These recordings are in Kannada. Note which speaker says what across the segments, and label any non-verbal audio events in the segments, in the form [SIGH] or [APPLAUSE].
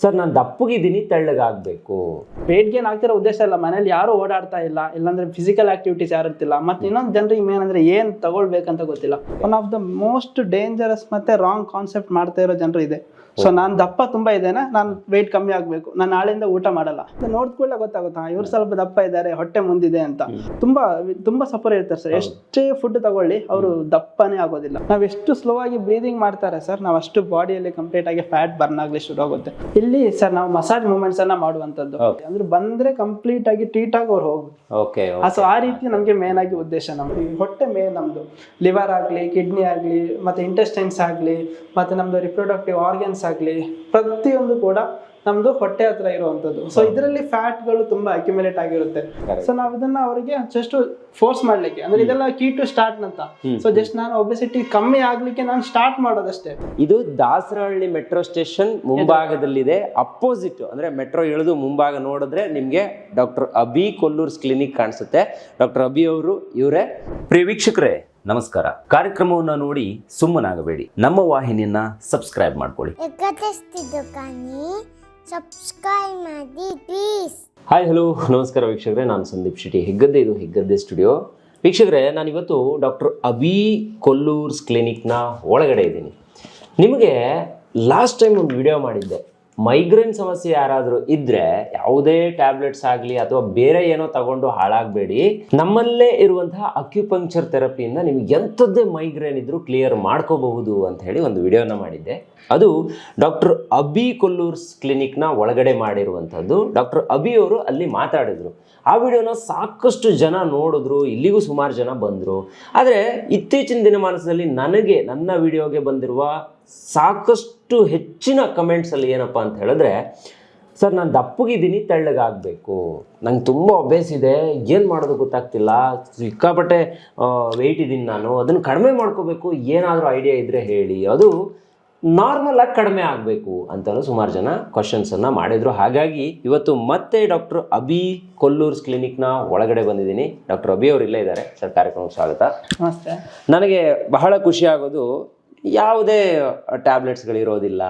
Speaker 1: ಸರ್, ನಾನು ದಪ್ಪಗಿದ್ದೀನಿ ತೆಳ್ಳಗಾಗಬೇಕು
Speaker 2: ವೇಟ್ ಗೇನ್ ಆಗ್ತಿರೋ ಉದ್ದೇಶ ಇಲ್ಲ. ಮನೇಲಿ ಯಾರು ಓಡಾಡ್ತಾ ಇಲ್ಲ. ಇಲ್ಲಾಂದ್ರೆ ಫಿಸಿಕಲ್ ಆಕ್ಟಿವಿಟೀಸ್ ಯಾರು ಇರ್ತಿಲ್ಲ. ಮತ್ತೆ ಇನ್ನೊಂದು ಜನರಿಗೆ ಏನಂದ್ರೆ ಏನು ತಗೊಳ್ಬೇಕಂತ ಗೊತ್ತಿಲ್ಲ. One of the most dangerous ಮತ್ತೆ ರಾಂಗ್ ಕಾನ್ಸೆಪ್ಟ್ ಮಾಡ್ತಾ ಇರೋ ಜನರು ಇದೆ. ಸೊ ನಾನು ದಪ್ಪ ತುಂಬಾ ಇದೆ ನಾನು ವೆಯ್ಟ್ ಕಮ್ಮಿ ಆಗ್ಬೇಕು. ನಾನು ನಾಳೆಯಿಂದ ಊಟ ಮಾಡಲ್ಲ. ನೋಡ್ಕೊಳ್ಳೆ ಗೊತ್ತಾಗುತ್ತಾ ಇವ್ರು ಸ್ವಲ್ಪ ದಪ್ಪ ಇದ್ದಾರೆ ಹೊಟ್ಟೆ ಮುಂದಿದೆ ಅಂತ. ತುಂಬಾ ತುಂಬಾ ಸಫರ್ ಇರ್ತಾರೆ ಸರ್. ಎಷ್ಟೇ ಫುಡ್ ತಗೊಳ್ಳಿ ಅವರು ದಪ್ಪನೇ ಆಗೋದಿಲ್ಲ. ನಾವ್ ಎಷ್ಟು ಸ್ಲೋ ಆಗಿ ಬ್ರೀದಿಂಗ್ ಮಾಡ್ತಾರೆ ಸರ್ ನಾವು ಅಷ್ಟು ಬಾಡಿಯಲ್ಲಿ ಕಂಪ್ಲೀಟ್ ಆಗಿ ಫ್ಯಾಟ್ ಬರ್ನ್ ಆಗ್ಲಿ ಶುರು ಆಗುತ್ತೆ. ಇಲ್ಲಿ ಸರ್ ನಾವು ಮಸಾಜ್ ಮೂವ್ಮೆಂಟ್ಸ್ ಅನ್ನ ಮಾಡುವಂತದ್ದು ಅಂದ್ರೆ ಬಂದ್ರೆ ಕಂಪ್ಲೀಟ್ ಆಗಿ ಟೀಟ್ ಆಗಿ ಅವ್ರು ಹೋಗ್ಬೇಕು
Speaker 1: ಓಕೆ
Speaker 2: ಸೊ ಆ ರೀತಿ ನಮಗೆ ಮೇನ್ ಆಗಿ ಉದ್ದೇಶ ನಮ್ದು. ಹೊಟ್ಟೆ ಮೇನ್ ನಮ್ದು. ಲಿವರ್ ಆಗ್ಲಿ ಕಿಡ್ನಿ ಆಗ್ಲಿ ಮತ್ತೆ ಇಂಟೆಸ್ಟೈನ್ಸ್ ಆಗ್ಲಿ ಮತ್ತೆ ನಮ್ದು ರಿಪ್ರೊಡಕ್ಟಿವ್ ಆರ್ಗನ್ಸ್ ಆಗಲಿ ಪ್ರತಿಯೊಂದು ಕೂಡ ನಮ್ದು ಹೊಟ್ಟೆ ಹತ್ರ ಇರುವಂತದ್ದು ಸೊ ಇದರಲ್ಲಿ ಫ್ಯಾಟ್ಗಳು ತುಂಬಾ ಅಕ್ಯುಮುಲೇಟ್ ಆಗಿರುತ್ತೆ. ಸೊ ನಾವು ಇದನ್ನ ಅವರಿಗೆ ಜಸ್ಟ್ ಫೋರ್ಸ್ ಮಾಡ್ಲಿಕ್ಕೆ ಅಂದ್ರೆ ಇದೆಲ್ಲ ಕೀ ಟು ಸ್ಟಾರ್ಟ್ ಅಂತ. ಸೊ ಜಸ್ಟ್ ನಾನು ಒಬೆಸಿಟಿ ಕಮ್ಮಿ ಆಗ್ಲಿಕ್ಕೆ ನಾನು ಸ್ಟಾರ್ಟ್ ಮಾಡೋದಷ್ಟೇ.
Speaker 1: ಇದು ದಾಸರಹಳ್ಳಿ ಮೆಟ್ರೋ ಸ್ಟೇಷನ್ ಮುಂಭಾಗದಲ್ಲಿದೆ. ಅಪೋಸಿಟ್ ಅಂದ್ರೆ ಮೆಟ್ರೋ ಇಳಿದು ಮುಂಭಾಗ ನೋಡಿದ್ರೆ ನಿಮ್ಗೆ ಡಾಕ್ಟರ್ ಅಬಿ ಕೊಲ್ಲೂರ್ಸ್ ಕ್ಲಿನಿಕ್ ಕಾಣಿಸುತ್ತೆ. ಡಾಕ್ಟರ್ ಅಬಿ ಅವರು ಇವರೇ.
Speaker 3: ಪ್ರಿಯ ವೀಕ್ಷಕರೇ ನಮಸ್ಕಾರ. ಕಾರ್ಯಕ್ರಮವನ್ನು ನೋಡಿ ಸುಮ್ಮನಾಗಬೇಡಿ. ನಮ್ಮ ವಾಹಿನಿಯನ್ನ ಸಬ್ಸ್ಕ್ರೈಬ್ ಮಾಡ್ಕೊಳ್ಳಿ.
Speaker 4: ಸಬ್ಸ್ಕ್ರೈಬ್ ಮಾಡಿ ಪ್ಲೀಸ್
Speaker 1: ಹಾಯ್ ಹಲೋ ನಮಸ್ಕಾರ ವೀಕ್ಷಕರೇ ನಾನು ಸಂದೀಪ್ ಶೆಟ್ಟಿ. ಹೆಗ್ಗದ್ದೆ ಇದು ಹೆಗ್ಗದ್ದೆ ಸ್ಟುಡಿಯೋ ವೀಕ್ಷಕರೇ ನಾನಿವತ್ತು ಡಾಕ್ಟರ್ ಅಬಿ ಕೊಲ್ಲೂರ್ಸ್ ಕ್ಲಿನಿಕ್ನ ಒಳಗಡೆ ಇದ್ದೀನಿ. ನಿಮಗೆ ಲಾಸ್ಟ್ ಟೈಮ್ ಒಂದು ವಿಡಿಯೋ ಮಾಡಿದ್ದೆ. ಮೈಗ್ರೇನ್ ಸಮಸ್ಯೆ ಯಾರಾದರೂ ಇದ್ರೆ ಯಾವುದೇ ಟ್ಯಾಬ್ಲೆಟ್ಸ್ ಆಗಲಿ ಅಥವಾ ಬೇರೆ ಏನೋ ತಗೊಂಡು ಹಾಳಾಗಬೇಡಿ. ನಮ್ಮಲ್ಲೇ ಇರುವಂತಹ ಅಕ್ಯುಪಂಕ್ಚರ್ ಥೆರಪಿಯಿಂದ ನಿಮ್ಗೆ ಎಂಥದ್ದೇ ಮೈಗ್ರೇನ್ ಇದ್ರೂ ಕ್ಲಿಯರ್ ಮಾಡ್ಕೋಬಹುದು ಅಂತ ಹೇಳಿ ಒಂದು ವಿಡಿಯೋನ ಮಾಡಿದ್ದೆ. ಅದು ಡಾಕ್ಟರ್ ಅಬಿ ಕೊಲ್ಲೂರ್ಸ್ ಕ್ಲಿನಿಕ್ನ ಒಳಗಡೆ ಮಾಡಿರುವಂಥದ್ದು. ಡಾಕ್ಟರ್ ಅಬಿ ಅವರು ಅಲ್ಲಿ ಮಾತಾಡಿದ್ರು. ಆ ವಿಡಿಯೋನ ಸಾಕಷ್ಟು ಜನ ನೋಡಿದ್ರು, ಇಲ್ಲಿಗೂ ಸುಮಾರು ಜನ ಬಂದರು. ಆದರೆ ಇತ್ತೀಚಿನ ದಿನಮಾನದಲ್ಲಿ ನನಗೆ, ನನ್ನ ವಿಡಿಯೋಗೆ ಬಂದಿರುವ ಸಾಕಷ್ಟು ಹೆಚ್ಚಿನ ಕಮೆಂಟ್ಸಲ್ಲಿ ಏನಪ್ಪ ಅಂತ ಹೇಳಿದ್ರೆ, ಸರ್, ನಾನು ದಪ್ಪಗಿದ್ದೀನಿ, ತೆಳ್ಳಗಾಗಬೇಕು. ನಂಗೆ ತುಂಬ ಅಭ್ಯಾಸ ಇದೆ, ಏನು ಮಾಡೋದು ಗೊತ್ತಾಗ್ತಿಲ್ಲ. ಸಿಕ್ಕಾಪಟ್ಟೆ ವೆಯ್ಟ್ ಇದ್ದೀನಿ ನಾನು. ಅದನ್ನು ಕಡಿಮೆ ಮಾಡ್ಕೋಬೇಕು. ಏನಾದರೂ ಐಡಿಯಾ ಇದ್ದರೆ ಹೇಳಿ. ಅದು ನಾರ್ಮಲ್ ಆಗಿ ಕಡಿಮೆ ಆಗಬೇಕು ಅಂತಲೂ ಸುಮಾರು ಜನ ಕ್ವಶನ್ಸನ್ನು ಮಾಡಿದರು. ಹಾಗಾಗಿ ಇವತ್ತು ಮತ್ತೆ ಡಾಕ್ಟರ್ ಅಬಿ ಕೊಲ್ಲೂರ್ಸ್ ಕ್ಲಿನಿಕ್ನ ಒಳಗಡೆ ಬಂದಿದ್ದೀನಿ. ಡಾಕ್ಟರ್ ಅಭಿ ಅವರು ಇಲ್ಲೇ ಇದ್ದಾರೆ. ಸರ್ ಕಾರ್ಯಕ್ರಮಕ್ಕೆ ಸ್ವಾಗತ.
Speaker 2: ನಮಸ್ತೆ.
Speaker 1: ನನಗೆ ಬಹಳ ಖುಷಿ ಆಗೋದು ಯಾವುದೇ ಟ್ಯಾಬ್ಲೆಟ್ಸ್ಗಳಿರೋದಿಲ್ಲ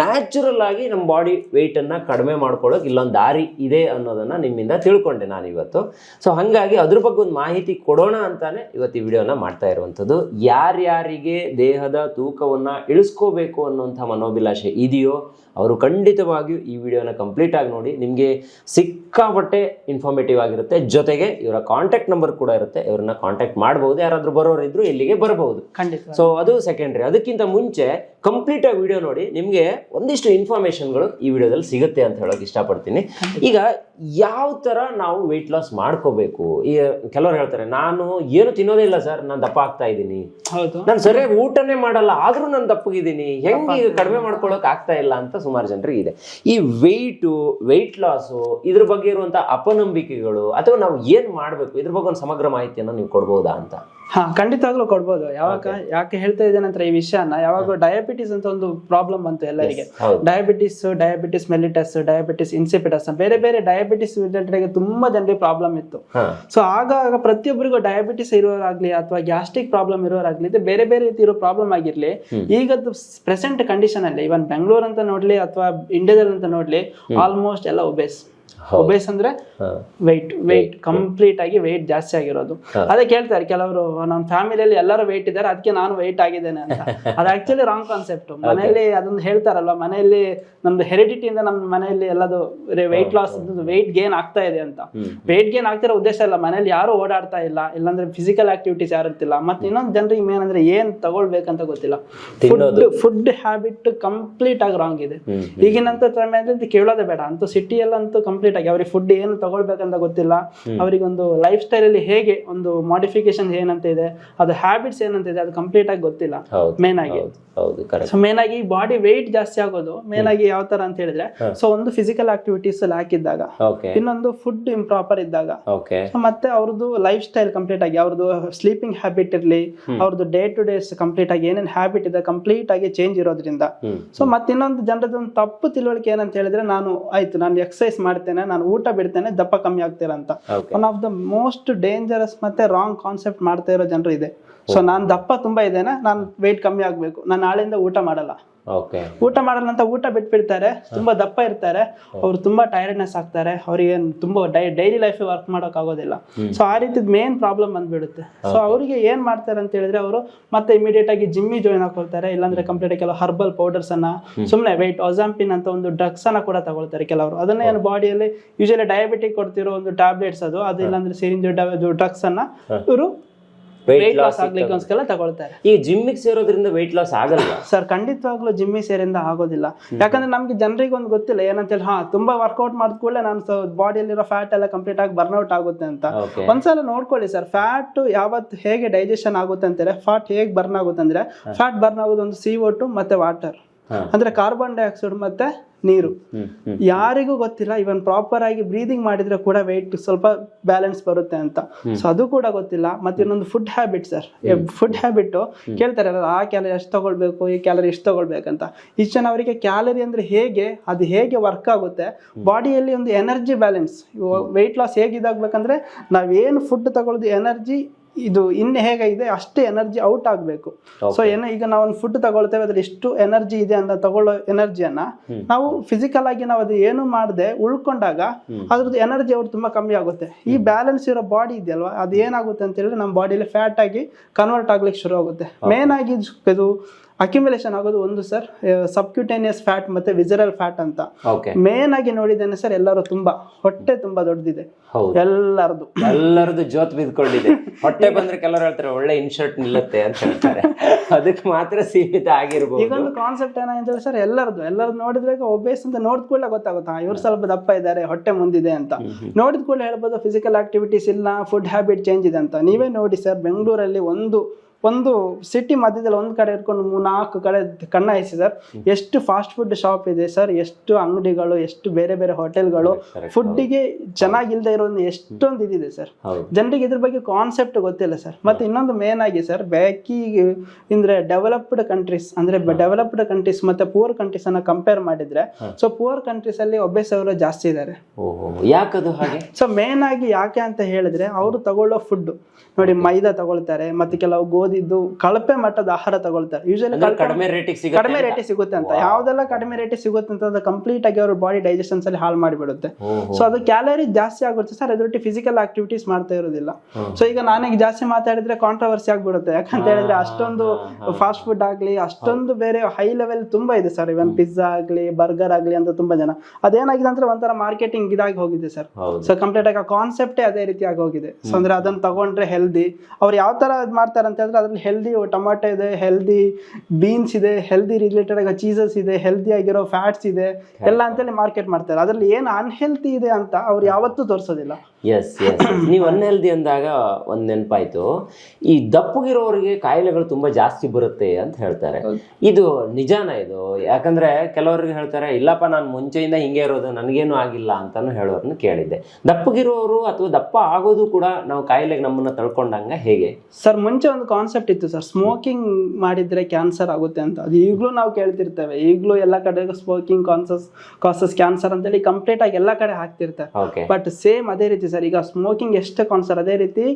Speaker 1: ನ್ಯಾಚುರಲ್ ಆಗಿ ನಮ್ಮ ಬಾಡಿ ವೆಯ್ಟನ್ನು ಕಡಿಮೆ ಮಾಡ್ಕೊಳ್ಳೋಕೆ ಇಲ್ಲೊಂದು ದಾರಿ ಇದೆ ಅನ್ನೋದನ್ನು ನಿಮ್ಮಿಂದ ತಿಳ್ಕೊಂಡೆ ನಾನು ಇವತ್ತು ಸೊ ಹಾಗಾಗಿ ಅದ್ರ ಬಗ್ಗೆ ಒಂದು ಮಾಹಿತಿ ಕೊಡೋಣ ಅಂತಾನೆ ಇವತ್ತು ಈ ವಿಡಿಯೋನ ಮಾಡ್ತಾ ಇರುವಂಥದ್ದು. ಯಾರ್ಯಾರಿಗೆ ದೇಹದ ತೂಕವನ್ನು ಇಳಿಸ್ಕೋಬೇಕು ಅನ್ನೋಂಥ ಮನೋಭಿಲಾಷೆ ಇದೆಯೋ ಅವರು ಖಂಡಿತವಾಗಿಯೂ ಈ ವಿಡಿಯೋನ ಕಂಪ್ಲೀಟ್ ಆಗಿ ನೋಡಿ. ನಿಮಗೆ ಸಿಕ್ಕಾಪಟ್ಟೆ ಇನ್ಫಾರ್ಮೇಟಿವ್ ಆಗಿರುತ್ತೆ. ಜೊತೆಗೆ ಇವರ ಕಾಂಟ್ಯಾಕ್ಟ್ ನಂಬರ್ ಕೂಡ ಇರುತ್ತೆ. ಇವ್ರನ್ನ ಕಾಂಟ್ಯಾಕ್ಟ್ ಮಾಡಬಹುದು ಯಾರಾದರೂ ಬರೋರಿದ್ರು ಇಲ್ಲಿಗೆ ಬರಬಹುದು.
Speaker 2: ಖಂಡಿತ
Speaker 1: ಸೊ ಅದು ಸೆಕೆಂಡ್ರಿ ಅದಕ್ಕಿಂತ ಮುಂಚೆ ಕಂಪ್ಲೀಟ್ ಆಗಿ ವಿಡಿಯೋ ನೋಡಿ ನಿಮಗೆ ಒಂದಿಷ್ಟು ಇನ್ಫಾರ್ಮೇಶನ್ಗಳು ಈ ವಿಡಿಯೋದಲ್ಲಿ ಸಿಗುತ್ತೆ ಅಂತ ಹೇಳೋಕೆ ಇಷ್ಟಪಡ್ತೀನಿ. ಈಗ ಯಾವ ಥರ ನಾವು ವೆಯ್ಟ್ ಲಾಸ್ ಮಾಡ್ಕೋಬೇಕು? ಈ ಕೆಲವರು ಹೇಳ್ತಾರೆ ನಾನು ಏನು ತಿನ್ನೋದೇ ಇಲ್ಲ ಸರ್ ನಾನು ದಪ್ಪ ಆಗ್ತಾ ಇದ್ದೀನಿ. ನಾನು ಸರಿಯಾಗಿ ಊಟನೇ ಮಾಡಲ್ಲ ಆದ್ರೂ ನಾನು ದಪ್ಪಗಿದ್ದೀನಿ ಹೆಂಗೆ ಈಗ ಕಡಿಮೆ ಮಾಡ್ಕೊಳ್ಳೋಕೆ ಆಗ್ತಾ ಇಲ್ಲ ಅಂತ ಸುಮಾರು ಜನರಿಗೆ ಇದೆ. ಈ ವೆಯ್ಟು ವೆಯ್ಟ್ ಲಾಸು ಇದ್ರ ಬಗ್ಗೆ ಇರುವಂಥ ಅಪನಂಬಿಕೆಗಳು ಅಥವಾ ನಾವು ಏನು ಮಾಡಬೇಕು ಇದ್ರ ಬಗ್ಗೆ ಒಂದು ಸಮಗ್ರ ಮಾಹಿತಿಯನ್ನು ನೀವು ಕೊಡ್ಬೋದಾ ಅಂತ?
Speaker 2: ಹಾ ಖಂಡಿತವಾಗ್ಲೂ ಕೊಡ್ಬೋದು. ಯಾವಾಗ ಯಾಕೆ ಹೇಳ್ತಾ ಇದ್ದೇನೆ ಅಂತ ಈ ವಿಷಯನ ಯಾವಾಗ ಡಯಾಬಿಟಿಸ್ ಅಂತ ಒಂದು ಪ್ರಾಬ್ಲಮ್ ಬಂತು ಎಲ್ಲರಿಗೆ. Diabetes diabetes mellitus diabetes insipidus ಬೇರೆ ಬೇರೆ ಡಯಾಬಿಟಿಸ್ ರಿಲೇಟೆಡ್ ತುಂಬಾ ಜನರಿಗೆ ಪ್ರಾಬ್ಲಮ್ ಇತ್ತು. ಸೊ ಆಗ ಆಗ ಪ್ರತಿಯೊಬ್ಬರಿಗೂ ಡಯಾಬಿಟಿಸ್ ಇರೋರಾಗ್ಲಿ ಅಥವಾ ಗ್ಯಾಸ್ಟ್ರಿಕ್ ಪ್ರಾಬ್ಲಮ್ ಇರೋರಾಗ್ಲಿ ಇದು ಬೇರೆ ಬೇರೆ ರೀತಿ ಇರೋ ಪ್ರಾಬ್ಲಮ್ ಆಗಿರ್ಲಿ ಈಗದ್ದು ಪ್ರೆಸೆಂಟ್ ಕಂಡೀಷನ್ ಅಲ್ಲಿ ಇವನ್ ಬೆಂಗಳೂರು ಅಂತ ನೋಡ್ಲಿ ಅಥವಾ ಇಂಡಿಯಾದಲ್ಲಿ ಅಂತ ನೋಡ್ಲಿ ಆಲ್ಮೋಸ್ಟ್ ಎಲ್ಲ ಒಬೇಸ್ ಒಬೇಸ್ ಅಂದ್ರೆ ವೆಯ್ಟ್ ವೆಯ್ಟ್ ಕಂಪ್ಲೀಟ್ ಆಗಿ ವೆಯ್ಟ್ ಜಾಸ್ತಿ ಆಗಿರೋದು. ಅದೇ ಕೇಳ್ತಾರೆ ಕೆಲವರು ನಮ್ಮ ಫ್ಯಾಮಿಲಿಯಲ್ಲಿ ಎಲ್ಲರೂ ವೆಯ್ಟ್ ಇದ್ದಾರೆ ಅದಕ್ಕೆ ನಾನು ವೆಯ್ಟ್ ಆಗಿದ್ದೇನೆ ಅಂತ. [LAUGHS] ಅದು ಆಕ್ಚುಲಿ ರಾಂಗ್ ಕಾನ್ಸೆಪ್ಟ್ ಮನೆಯಲ್ಲಿ ಅದನ್ನ ಹೇಳ್ತಾರಲ್ವ ಮನೆಯಲ್ಲಿ ನಮ್ದು ಹೆರಿಡಿಟಿಯಿಂದ ನಮ್ಮ ಮನೆಯಲ್ಲಿ ಎಲ್ಲದು ವೆಯ್ಟ್ ಲಾಸ್ ವೆಯ್ಟ್ ಗೇನ್ ಆಗ್ತಾ ಇದೆ ಅಂತ. ವೆಯ್ಟ್ ಗೇನ್ ಆಗ್ತಿರೋ ಉದ್ದೇಶ ಇಲ್ಲ. ಮನೇಲಿ ಯಾರು ಓಡಾಡ್ತಾ ಇಲ್ಲ ಇಲ್ಲಾಂದ್ರೆ ಫಿಸಿಕಲ್ ಆಕ್ಟಿವಿಟೀಸ್ ಯಾರು ಇರ್ತಿಲ್ಲ. ಮತ್ತೆ ಇನ್ನೊಂದು ಜನರಿಗೆ ಏನಂದ್ರೆ ಏನ್ ತಗೊಳ್ಬೇಕಂತ ಗೊತ್ತಿಲ್ಲ. ಫುಡ್ ಫುಡ್ ಹ್ಯಾಬಿಟ್ ಕಂಪ್ಲೀಟ್ ಆಗಿ ರಾಂಗ್ ಇದೆ. ಈಗಿನಂತ ಕೇಳೋದೇ ಬೇಡ. ಅಂತೂ ಸಿಟಿಯಲ್ಲಂತೂ ಕಂಪ್ಲೀಟ್ ಆಗಿ ಅವ್ರಿಗೆ ಫುಡ್ ಏನು ತಗೊಳ್ಬೇಕಂತ ಗೊತ್ತಿಲ್ಲ. ಅವರಿಗೆ ಒಂದು ಲೈಫ್ ಸ್ಟೈಲ್ ಅಲ್ಲಿ ಹೇಗೆ ಒಂದು ಮಾಡಿಫಿಕೇಶನ್ ಏನಂತ ಇದೆ ಅದು ಹ್ಯಾಬಿಟ್ಸ್ ಏನಂತ ಇದೆ ಅದು ಕಂಪ್ಲೀಟ್ ಆಗಿ ಗೊತ್ತಿಲ್ಲ. ಮೇನ್ ಆಗಿ. ಸೊ ಮೇನ್ ಆಗಿ ಬಾಡಿ ವೆಯ್ಟ್ ಜಾಸ್ತಿ ಆಗೋದು ಮೇನ್ ಆಗಿ ಯಾವ ತರ ಅಂತ ಹೇಳಿದ್ರೆ ಸೊ ಒಂದು ಫಿಸಿಕಲ್ ಆಕ್ಟಿವಿಟೀಸ್ ಲ್ಯಾಕ್ ಇದ್ದಾಗ ಇನ್ನೊಂದು ಫುಡ್ ಇಂಪ್ರಾಪರ್ ಇದ್ದಾಗ ಮತ್ತೆ ಅವ್ರದ್ದು ಲೈಫ್ ಸ್ಟೈಲ್ ಕಂಪ್ಲೀಟ್ ಆಗಿ ಅವ್ರದ್ದು ಸ್ಲೀಪಿಂಗ್ ಹ್ಯಾಬಿಟ್ ಇರಲಿ ಅವ್ರದ್ದು ಡೇ ಟು ಡೇಸ್ ಕಂಪ್ಲೀಟ್ ಆಗಿ ಏನೇನು ಹ್ಯಾಬಿಟ್ ಇದೆ ಕಂಪ್ಲೀಟ್ ಆಗಿ ಚೇಂಜ್ ಇರೋದ್ರಿಂದ. ಸೊ ಮತ್ತೆ ಇನ್ನೊಂದು ಜನರದ್ದು ಒಂದು ತಪ್ಪು ತಿಳುವಳಿಕೆ ಏನಂತ ಹೇಳಿದ್ರೆ ನಾನು ಆಯ್ತು ನಾನು ಎಕ್ಸಸೈಸ್ ಮಾಡ್ತೇನೆ ನಾನು ಊಟ ಬಿಡ್ತೇನೆ ದಪ್ಪ ಕಮ್ಮಿ ಆಗ್ತೀರ ಅಂತ. One of the most dangerous ಮತ್ತೆ ರಾಂಗ್ ಕಾನ್ಸೆಪ್ಟ್ ಮಾಡ್ತಾ ಇರೋ ಜನರು ಇದೆ. ಸೊ ನಾನು ದಪ್ಪ ತುಂಬಾ ಇದೇನೆ ನಾನು ವೆಯ್ಟ್ ಕಮ್ಮಿ ಆಗ್ಬೇಕು. ನಾನು ನಾಳೆಯಿಂದ ಊಟ ಮಾಡಲ್ಲ. ಊಟ ಮಾಡಲ್ಲ ಅಂತ ಊಟ ಬಿಟ್ಬಿಡ್ತಾರೆ. ತುಂಬಾ ದಪ್ಪ ಇರ್ತಾರೆ. ಅವ್ರು ತುಂಬಾ ಟೈರ್ಡ್ನೆಸ್ ಆಗ್ತಾರೆ. ಅವ್ರಿಗೆ ತುಂಬಾ ಡೈಲಿ ಲೈಫ್ ವರ್ಕ್ ಮಾಡೋಕ್ ಆಗೋದಿಲ್ಲ ಸೊ ಆ ರೀತಿ ಮೇನ್ ಪ್ರಾಬ್ಲಮ್ ಬಂದ್ಬಿಡುತ್ತೆ. ಸೊ ಅವರಿಗೆ ಏನ್ ಮಾಡ್ತಾರೆ ಅಂತ ಹೇಳಿದ್ರೆ ಅವರು ಮತ್ತೆ ಇಮಿಡಿಯೇಟ್ ಆಗಿ ಜಿಮ್ಮಿ ಜಾಯ್ನ್ ಹಾಕೊಳ್ತಾರೆ ಇಲ್ಲಾಂದ್ರೆ ಕಂಪ್ಲೀಟ್ ಕೆಲವು ಹರ್ಬಲ್ ಪೌಡರ್ಸ್ ಅನ್ನ ಸುಮ್ಮನೆ ವೈಟ್ ಒಜಾಂಪಿನ್ ಅಂತ ಒಂದು ಡ್ರಗ್ಸ್ ಅನ್ನ ಕೂಡ ತಗೊಳ್ತಾರೆ ಕೆಲವರು. ಅದನ್ನ ಏನು ಬಾಡಿಯಲ್ಲಿ ಯೂಶಲಿ ಡಯಾಬಿಟಿಕ್ ಕೊಡ್ತಿರೋ ಒಂದು ಟ್ಯಾಬ್ಲೆಟ್ಸ್ ಅದು. ಅದು ಇಲ್ಲಾಂದ್ರೆ ಸಿರಿಂಜ್ ಡ್ರಗ್ಸ್ ಅನ್ನ ಇವರು
Speaker 1: ವೆಯ್ಟ್ ಲಾಸ್
Speaker 2: ಆಗ್ಲಿಕ್ಕೆ ಒಂದ್ಸಲ ತಗೊಳ್ತಾರೆ.
Speaker 1: ಈ ಜಿಮ್ಮಿಗೆ ಸೇರೋದ್ರಿಂದ ವೆಯ್ಟ್ ಲಾಸ್ ಆಗಲ್ಲ
Speaker 2: ಸರ್ ಖಂಡಿತವಾಗ್ಲೂ ಜಿಮ್ಮಿಗೆ ಸೇರಿಂದ ಆಗೋದಿಲ್ಲ. ಯಾಕಂದ್ರೆ ನಮ್ಗೆ ಜನರಿಗೆ ಒಂದು ಗೊತ್ತಿಲ್ಲ. ಏನಂತ ಹೇಳಿ ಹಾ ತುಂಬಾ ವರ್ಕೌಟ್ ಮಾಡಿದ ಕೂಡಲೇ ನಾನು ಬಾಡಿಯಲ್ಲಿರೋ ಫ್ಯಾಟ್ ಎಲ್ಲ ಕಂಪ್ಲೀಟ್ ಆಗಿ ಬರ್ನ್ಔಟ್ ಆಗುತ್ತೆ ಅಂತ. ಒಂದ್ಸಲ ನೋಡ್ಕೊಳ್ಳಿ ಸರ್ ಫ್ಯಾಟ್ ಯಾವತ್ತು ಹೇಗೆ ಡೈಜೆಷನ್ ಆಗುತ್ತೆ ಅಂತಾರೆ ಫ್ಯಾಟ್ ಹೇಗೆ ಬರ್ನ್ ಆಗುತ್ತೆ ಅಂದ್ರೆ ಫ್ಯಾಟ್ ಬರ್ನ್ ಆಗೋದು ಒಂದು ಸಿ ಟು ಮತ್ತೆ ವಾಟರ್ ಅಂದ್ರೆ ಕಾರ್ಬನ್ ಡೈಆಕ್ಸೈಡ್ ಮತ್ತೆ ನೀರು. ಯಾರಿಗೂ ಗೊತ್ತಿಲ್ಲ ಇವನ್ ಪ್ರಾಪರ್ ಆಗಿ ಬ್ರೀದಿಂಗ್ ಮಾಡಿದ್ರೆ ಕೂಡ ವೆಯ್ಟ್ ಸ್ವಲ್ಪ ಬ್ಯಾಲೆನ್ಸ್ ಬರುತ್ತೆ ಅಂತ. ಸೊ ಅದು ಕೂಡ ಗೊತ್ತಿಲ್ಲ. ಮತ್ತೆ ಇನ್ನೊಂದು food habit sir food habit ಕೇಳ್ತಾರೆ ಅಲ್ಲ, ಆ ಕ್ಯಾಲರಿ ಎಷ್ಟು ತಗೊಳ್ಬೇಕು ಈ ಕ್ಯಾಲರಿ ಎಷ್ಟು ತಗೊಳ್ಬೇಕಂತ. ಇಷ್ಟು ಜನ ಅವರಿಗೆ ಕ್ಯಾಲರಿ ಅಂದ್ರೆ ಹೇಗೆ ಅದು ಹೇಗೆ ವರ್ಕ್ ಆಗುತ್ತೆ ಬಾಡಿಯಲ್ಲಿ ಒಂದು ಎನರ್ಜಿ ಬ್ಯಾಲೆನ್ಸ್ ವೆಯ್ಟ್ ಲಾಸ್ ಹೇಗೆ ಇದಾಗಬೇಕಂದ್ರೆ ನಾವೇನು ಫುಡ್ ತಗೊಳ್ಳೋದು ಎನರ್ಜಿ ಇದು ಇನ್ನು ಹೇಗಿದೆ ಅಷ್ಟೇ ಎನರ್ಜಿ ಔಟ್ ಆಗಬೇಕು. ಸೊ ಏನೋ ಈಗ ನಾವು ಒಂದು ಫುಡ್ ತಗೊಳ್ತೇವೆ ಅದ್ರಲ್ಲಿ ಎಷ್ಟು ಎನರ್ಜಿ ಇದೆ ಅಂತ ತಗೊಳ್ಳೋ ಎನರ್ಜಿಯನ್ನ ನಾವು ಫಿಸಿಕಲ್ ಆಗಿ ನಾವು ಅದು ಏನು ಮಾಡದೆ ಉಳ್ಕೊಂಡಾಗ ಅದ್ರದ್ದು ಎನರ್ಜಿ ಅವ್ರು ತುಂಬಾ ಕಮ್ಮಿ ಆಗುತ್ತೆ. ಈ ಬ್ಯಾಲೆನ್ಸ್ ಇರೋ ಬಾಡಿ ಇದೆಯಲ್ವಾ ಅದು ಏನಾಗುತ್ತೆ ಅಂತ ಹೇಳಿದ್ರೆ ನಮ್ಮ ಬಾಡಿಲಿ ಫ್ಯಾಟ್ ಆಗಿ ಕನ್ವರ್ಟ್ ಆಗ್ಲಿಕ್ಕೆ ಶುರು ಆಗುತ್ತೆ. ಮೇನ್ ಆಗಿ ಇದು ಅಕ್ಯುಮುಲೇಷನ್ ಆಗೋದು ಒಂದು ಸರ್ ಸಬ್ಕ್ಯೂಟೇನಿಯಸ್ ಫ್ಯಾಟ್ ಮತ್ತೆ ವಿಸರಲ್ ಫ್ಯಾಟ್ ಅಂತ.
Speaker 1: ಓಕೆ
Speaker 2: ಮೇನ್ ಆಗಿ ನೋಡಿದ್ದೇನೆ ಸರ್ ಎಲ್ಲರೂ ತುಂಬಾ. ಹೊಟ್ಟೆ ತುಂಬಾ ದೊಡ್ಡದಿದೆ. ಎಲ್ಲರದು.
Speaker 1: ಎಲ್ಲರದು ಜೋತ್ ಬಿದ್ಕೊಂಡಿದೆ ಹೊಟ್ಟೆ ಬಂದ್ರೆ ಕೆಲವರು ಹೇಳ್ತಾರೆ ಒಳ್ಳೆ ಇನ್ಶರ್ಟ್ ನಿಲ್ಲುತ್ತೆ ಅಂತ ಹೇಳ್ತಾರೆ. ಅದಕ್ಕೆ ಮಾತ್ರ ಸೀಮಿತ ಆಗಿರ್ಬೋದು.
Speaker 2: ಒಂದು ಕಾನ್ಸೆಪ್ಟ್ ಏನಂತ ಸರ್ ಎಲ್ಲರದು. ಎಲ್ಲರದು ನೋಡಿದ್ರೆ ಒಬೇಸ್ ಅಂತ ನೋಡಿದ ಕೂಡಲೇ ಗೊತ್ತಾಗುತ್ತಾ. ಇವ್ರು ಸ್ವಲ್ಪ ದಪ್ಪ ಇದ್ದಾರೆ ಹೊಟ್ಟೆ ಮುಂದಿದೆ ಅಂತ. ನೋಡಿದ ಕೂಡಲೇ ಹೇಳ್ಬೋದು ಫಿಸಿಕಲ್ ಆಕ್ಟಿವಿಟೀಸ್ ಇಲ್ಲ ಫುಡ್ ಹ್ಯಾಬಿಟ್ ಚೇಂಜ್ ಇದೆ ಅಂತ. ನೀವೇ ನೋಡಿ ಸರ್ ಬೆಂಗಳೂರಲ್ಲಿ ಒಂದು ಒಂದು ಸಿಟಿ ಮಧ್ಯದಲ್ಲಿ ಒಂದು ಕಡೆ ಇಟ್ಕೊಂಡು ಮೂರ್ ನಾಲ್ಕು ಕಡೆ ಕಣ್ಣ ಹಾಯಿಸಿ ಸರ್ ಎಷ್ಟು ಫಾಸ್ಟ್ ಫುಡ್ ಶಾಪ್ ಇದೆ ಸರ್ ಎಷ್ಟು ಅಂಗಡಿಗಳು ಎಷ್ಟು ಬೇರೆ ಬೇರೆ ಹೋಟೆಲ್ಗಳು ಫುಡ್ಡಿಗೆ ಚೆನ್ನಾಗಿಲ್ಲದೆ ಇರೋದು ಎಷ್ಟೊಂದು ಇದಿದೆ ಸರ್ ಜನರಿಗೆ ಇದ್ರ ಬಗ್ಗೆ ಕಾನ್ಸೆಪ್ಟ್ ಗೊತ್ತಿಲ್ಲ ಸರ್ ಮತ್ತೆ ಇನ್ನೊಂದು ಮೇನ್ ಆಗಿ ಸರ್ ಬ್ಯಾಕಿ ಅಂದ್ರೆ ಡೆವಲಪ್ಡ್ ಕಂಟ್ರೀಸ್ ಅಂದ್ರೆ ಡೆವಲಪ್ಡ್ ಕಂಟ್ರೀಸ್ ಮತ್ತೆ ಪೂರ್ ಕಂಟ್ರೀಸ್ ಅನ್ನ ಕಂಪೇರ್ ಮಾಡಿದ್ರೆ ಸೊ ಪೂರ್ ಕಂಟ್ರೀಸ್ ಅಲ್ಲಿ ಒಬ್ಬೇ ಸಾವಿರ ಜಾಸ್ತಿ ಇದ್ದಾರೆ
Speaker 1: ಯಾಕದು ಹಾಗೆ?
Speaker 2: ಸೊ ಮೇನ್ ಆಗಿ ಯಾಕೆ ಅಂತ ಹೇಳಿದ್ರೆ ಅವರು ತಗೊಳ್ಳೋ ಫುಡ್ ನೋಡಿ ಮೈದಾ ತಗೊಳ್ತಾರೆ ಮತ್ತೆ ಕೆಲವು ಗೋಧಿದ್ದು ಕಳಪೆ ಮಟ್ಟದ ಆಹಾರ ತಗೊಳ್ತಾರೆ. ಯೂಶಲಿ
Speaker 1: ಕಡಿಮೆ ರೇಟಿಗೆ ಸಿಗುತ್ತೆ
Speaker 2: ಕಡಿಮೆ ರೇಟಿಗೆ ಸಿಗುತ್ತೆ ಅಂತ. ಯಾವ್ದೆಲ್ಲ ಕಡಿಮೆ ರೇಟಿಗೆ ಸಿಗುತ್ತೆ ಅಂತ ಅದು ಕಂಪ್ಲೀಟ್ ಆಗಿ ಅವ್ರ ಬಾಡಿ ಡೈಜೆಷನ್ಸ್ ಅಲ್ಲಿ ಹಾಳು ಮಾಡಿಬಿಡುತ್ತೆ. ಸೊ ಅದು ಕ್ಯಾಲರಿ ಜಾಸ್ತಿ ಆಗುತ್ತೆ ಸರ್. ಅದ್ರೊಟ್ಟಿ ಫಿಸಿಕಲ್ ಆಕ್ಟಿವಿಟೀಸ್ ಮಾಡ್ತಾ ಇರೋದಿಲ್ಲ. ಸೊ ಈಗ ನಾನೀಗ ಜಾಸ್ತಿ ಮಾತಾಡಿದ್ರೆ ಕಾಂಟ್ರವರ್ಸಿ ಆಗ್ಬಿಡುತ್ತೆ. ಯಾಕಂತ ಹೇಳಿದ್ರೆ ಅಷ್ಟೊಂದು ಫಾಸ್ಟ್ ಫುಡ್ ಆಗ್ಲಿ ಅಷ್ಟೊಂದು ಬೇರೆ ಹೈ ಲೆವೆಲ್ ತುಂಬಾ ಇದೆ ಸರ್. ಇವನ್ ಪಿಜ್ಜಾ ಆಗ್ಲಿ ಬರ್ಗರ್ ಆಗ್ಲಿ ಅಂತ ತುಂಬಾ ಜನ. ಅದೇನಾಗಿದೆ ಅಂದ್ರೆ ಒಂಥರ ಮಾರ್ಕೆಟಿಂಗ್ ಇದಾಗಿ ಹೋಗಿದೆ ಸರ್. ಸೊ ಕಂಪ್ಲೀಟ್ ಆಗಿ ಆ ಕಾನ್ಸೆಪ್ಟೇ ಅದೇ ರೀತಿ ಆಗಿ ಹೋಗಿದೆ. ಸೊ ಅಂದ್ರೆ ಅದನ್ನ ತಗೊಂಡ್ರೆ ಹೆಲ್ದಿ ಅವ್ರು ಯಾವ ತರ ಇದ್ ಮಾಡ್ತಾರೆ ಅಂತ ಹೇಳಿದ್ರೆ ಅದ್ರಲ್ಲಿ ಹೆಲ್ದಿ ಟೊಮಾಟೊ ಇದೆ ಹೆಲ್ದಿ ಬೀನ್ಸ್ ಇದೆ ಹೆಲ್ದಿ ರಿಲೇಟೆಡ್ ಆಗಿ ಚೀಸಸ್ ಇದೆ ಹೆಲ್ದಿ ಆಗಿರೋ ಫ್ಯಾಟ್ಸ್ ಇದೆ ಎಲ್ಲ ಅಂತೇಳಿ ಮಾರ್ಕೆಟ್ ಮಾಡ್ತಾರೆ ಅದ್ರಲ್ಲಿ ಏನು ಅನ್ಹೆಲ್ತಿ ಇದೆ ಅಂತ ಅವ್ರು ಯಾವತ್ತೂ ತೋರಿಸೋದಿಲ್ಲ.
Speaker 1: ಎಸ್ ಎಸ್ ನೀವು ಅನ್ಹೆಲ್ದಿ ಅಂದಾಗ ಒಂದು ನೆನಪಾಯ್ತು. ಈ ದಪ್ಪಗಿರೋರಿಗೆ ಕಾಯಿಲೆಗಳು ತುಂಬಾ ಜಾಸ್ತಿ ಬರುತ್ತೆ ಅಂತ ಹೇಳ್ತಾರೆ. ಇದು ನಿಜಾನ ಇದು. ಯಾಕಂದ್ರೆ ಕೆಲವರಿಗೆ ಹೇಳ್ತಾರೆ ಇಲ್ಲಪ್ಪ ನಾನು ಮುಂಚೆಯಿಂದ ಹಿಂಗೆ ಇರೋದು ನನಗೇನು ಆಗಿಲ್ಲ ಅಂತಾನು ಹೇಳೋರನ್ನ ಕೇಳಿದ್ದೆ. ದಪ್ಪಗಿರೋರು ಅಥವಾ ದಪ್ಪ ಆಗೋದು ಕೂಡ ನಾವು ಕಾಯಿಲೆಗೆ ನಮ್ಮನ್ನ ತಳ್ಕೊಂಡಂಗ ಹೇಗೆ?
Speaker 2: ಸರ್ ಮುಂಚೆ ಒಂದು ಕಾನ್ಸೆಪ್ಟ್ ಇತ್ತು ಸರ್ ಸ್ಮೋಕಿಂಗ್ ಮಾಡಿದ್ರೆ ಕ್ಯಾನ್ಸರ್ ಆಗುತ್ತೆ ಅಂತ. ಅದು ಈಗಲೂ ನಾವು ಕೇಳ್ತಿರ್ತೇವೆ. ಈಗಲೂ ಎಲ್ಲ ಕಡೆ ಸ್ಮೋಕಿಂಗ್ ಕಾನ್ಸಸ್ ಕಾಸಸ್ ಕ್ಯಾನ್ಸರ್ ಅಂತೇಳಿ ಕಂಪ್ಲೀಟ್ ಆಗಿ ಎಲ್ಲ ಕಡೆ ಹಾಕ್ತಿರ್ತಾರೆ. ಬಟ್ ಸೇಮ್ ಅದೇ ರೀತಿ ಸರ್. ಈಗ ಸ್ಮೋಕಿಂಗ್ ಎಷ್ಟು ಕಾನ್ಸರ್ ಅದೇ ರೀತಿ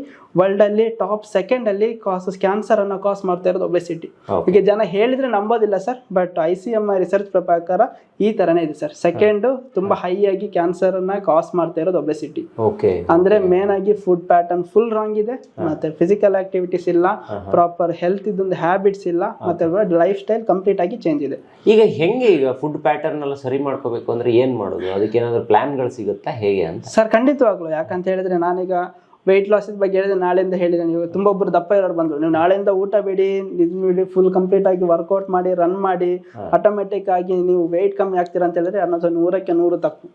Speaker 2: ವರ್ಲ್ಡ್ ಅಲ್ಲಿ ಟಾಪ್ ಸೆಕೆಂಡ್ ಅಲ್ಲಿ ಕಾಸಸ್ ಕ್ಯಾನ್ಸರ್ ಅನ್ನ ಕಾಸ್ ಮಾಡ್ತಾ ಇರೋದು ಒಬೆಸಿಟಿ. ಈಗ ಜನ ಹೇಳಿದ್ರೆ ನಂಬೋದಿಲ್ಲ sir but I C M I research ಪ್ರಕಾರ ಈ ತರನೇ ಇದೆ ಸರ್ ಸೆಕೆಂಡ್ ತುಂಬಾ ಹೈ ಆಗಿ ಕ್ಯಾನ್ಸರ್ ಅನ್ನ ಕಾಸ್ ಮಾಡ್ತಾ ಇರೋದು ಒಬೆಸಿಟಿ
Speaker 1: ಓಕೆ
Speaker 2: ಅಂದ್ರೆ ಮೇನ್ ಆಗಿ ಫುಡ್ ಪ್ಯಾಟರ್ನ್ ಫುಲ್ ರಾಂಗ್ ಇದೆ. ಮತ್ತೆ ಫಿಸಿಕಲ್ ಆಕ್ಟಿವಿಟೀಸ್ ಇಲ್ಲ ಪ್ರಾಪರ್ ಹೆಲ್ತ್ ಇದೊಂದು ಹ್ಯಾಬಿಟ್ಸ್ ಇಲ್ಲ ಮತ್ತೆ ಲೈಫ್ ಸ್ಟೈಲ್ ಕಂಪ್ಲೀಟ್ ಆಗಿ ಚೇಂಜ್ ಇದೆ.
Speaker 1: ಈಗ ಹೆಂಗೆ ಈಗ ಫುಡ್ ಪ್ಯಾಟರ್ನ್ ಎಲ್ಲ ಸರಿ ಮಾಡ್ಕೋಬೇಕು ಅಂದ್ರೆ ಏನ್ ಮಾಡೋದು? ಅದಕ್ಕೆ ಏನಾದ್ರು ಪ್ಲಾನ್ಗಳು ಸಿಗುತ್ತಾ? ಹೇಗೆ ಅಂತ?
Speaker 2: ಸರ್ ಖಂಡಿತವಾಗ್ಲು. ಯಾಕಂತ ಹೇಳಿದ್ರೆ ನಾನೀಗ ವೆಯ್ಟ್ ಲಾಸ್ ಬಗ್ಗೆ ಹೇಳಿದ್ರೆ ನಾಳೆಯಿಂದ ಹೇಳಿದೆ ನೀವು ತುಂಬ ಒಬ್ರು ದಪ್ಪ ಇರೋರು ಬಂದ್ರು. ನೀವು ನಾಳೆಯಿಂದ ಊಟ ಬಿಡಿ ಬಿಡಿ ಫುಲ್ ಕಂಪ್ಲೀಟ್ ಆಗಿ ವರ್ಕೌಟ್ ಮಾಡಿ ರನ್ ಮಾಡಿ ಆಟೋಮೆಟಿಕ್ ಆಗಿ ನೀವು ವೆಯ್ಟ್ ಕಮ್ಮಿ ಆಗ್ತೀರಾ ಅಂತ ಹೇಳಿದ್ರೆ ಅನ್ನೋದು ನೂರಕ್ಕೆ ನೂರು ತಪ್ಪು.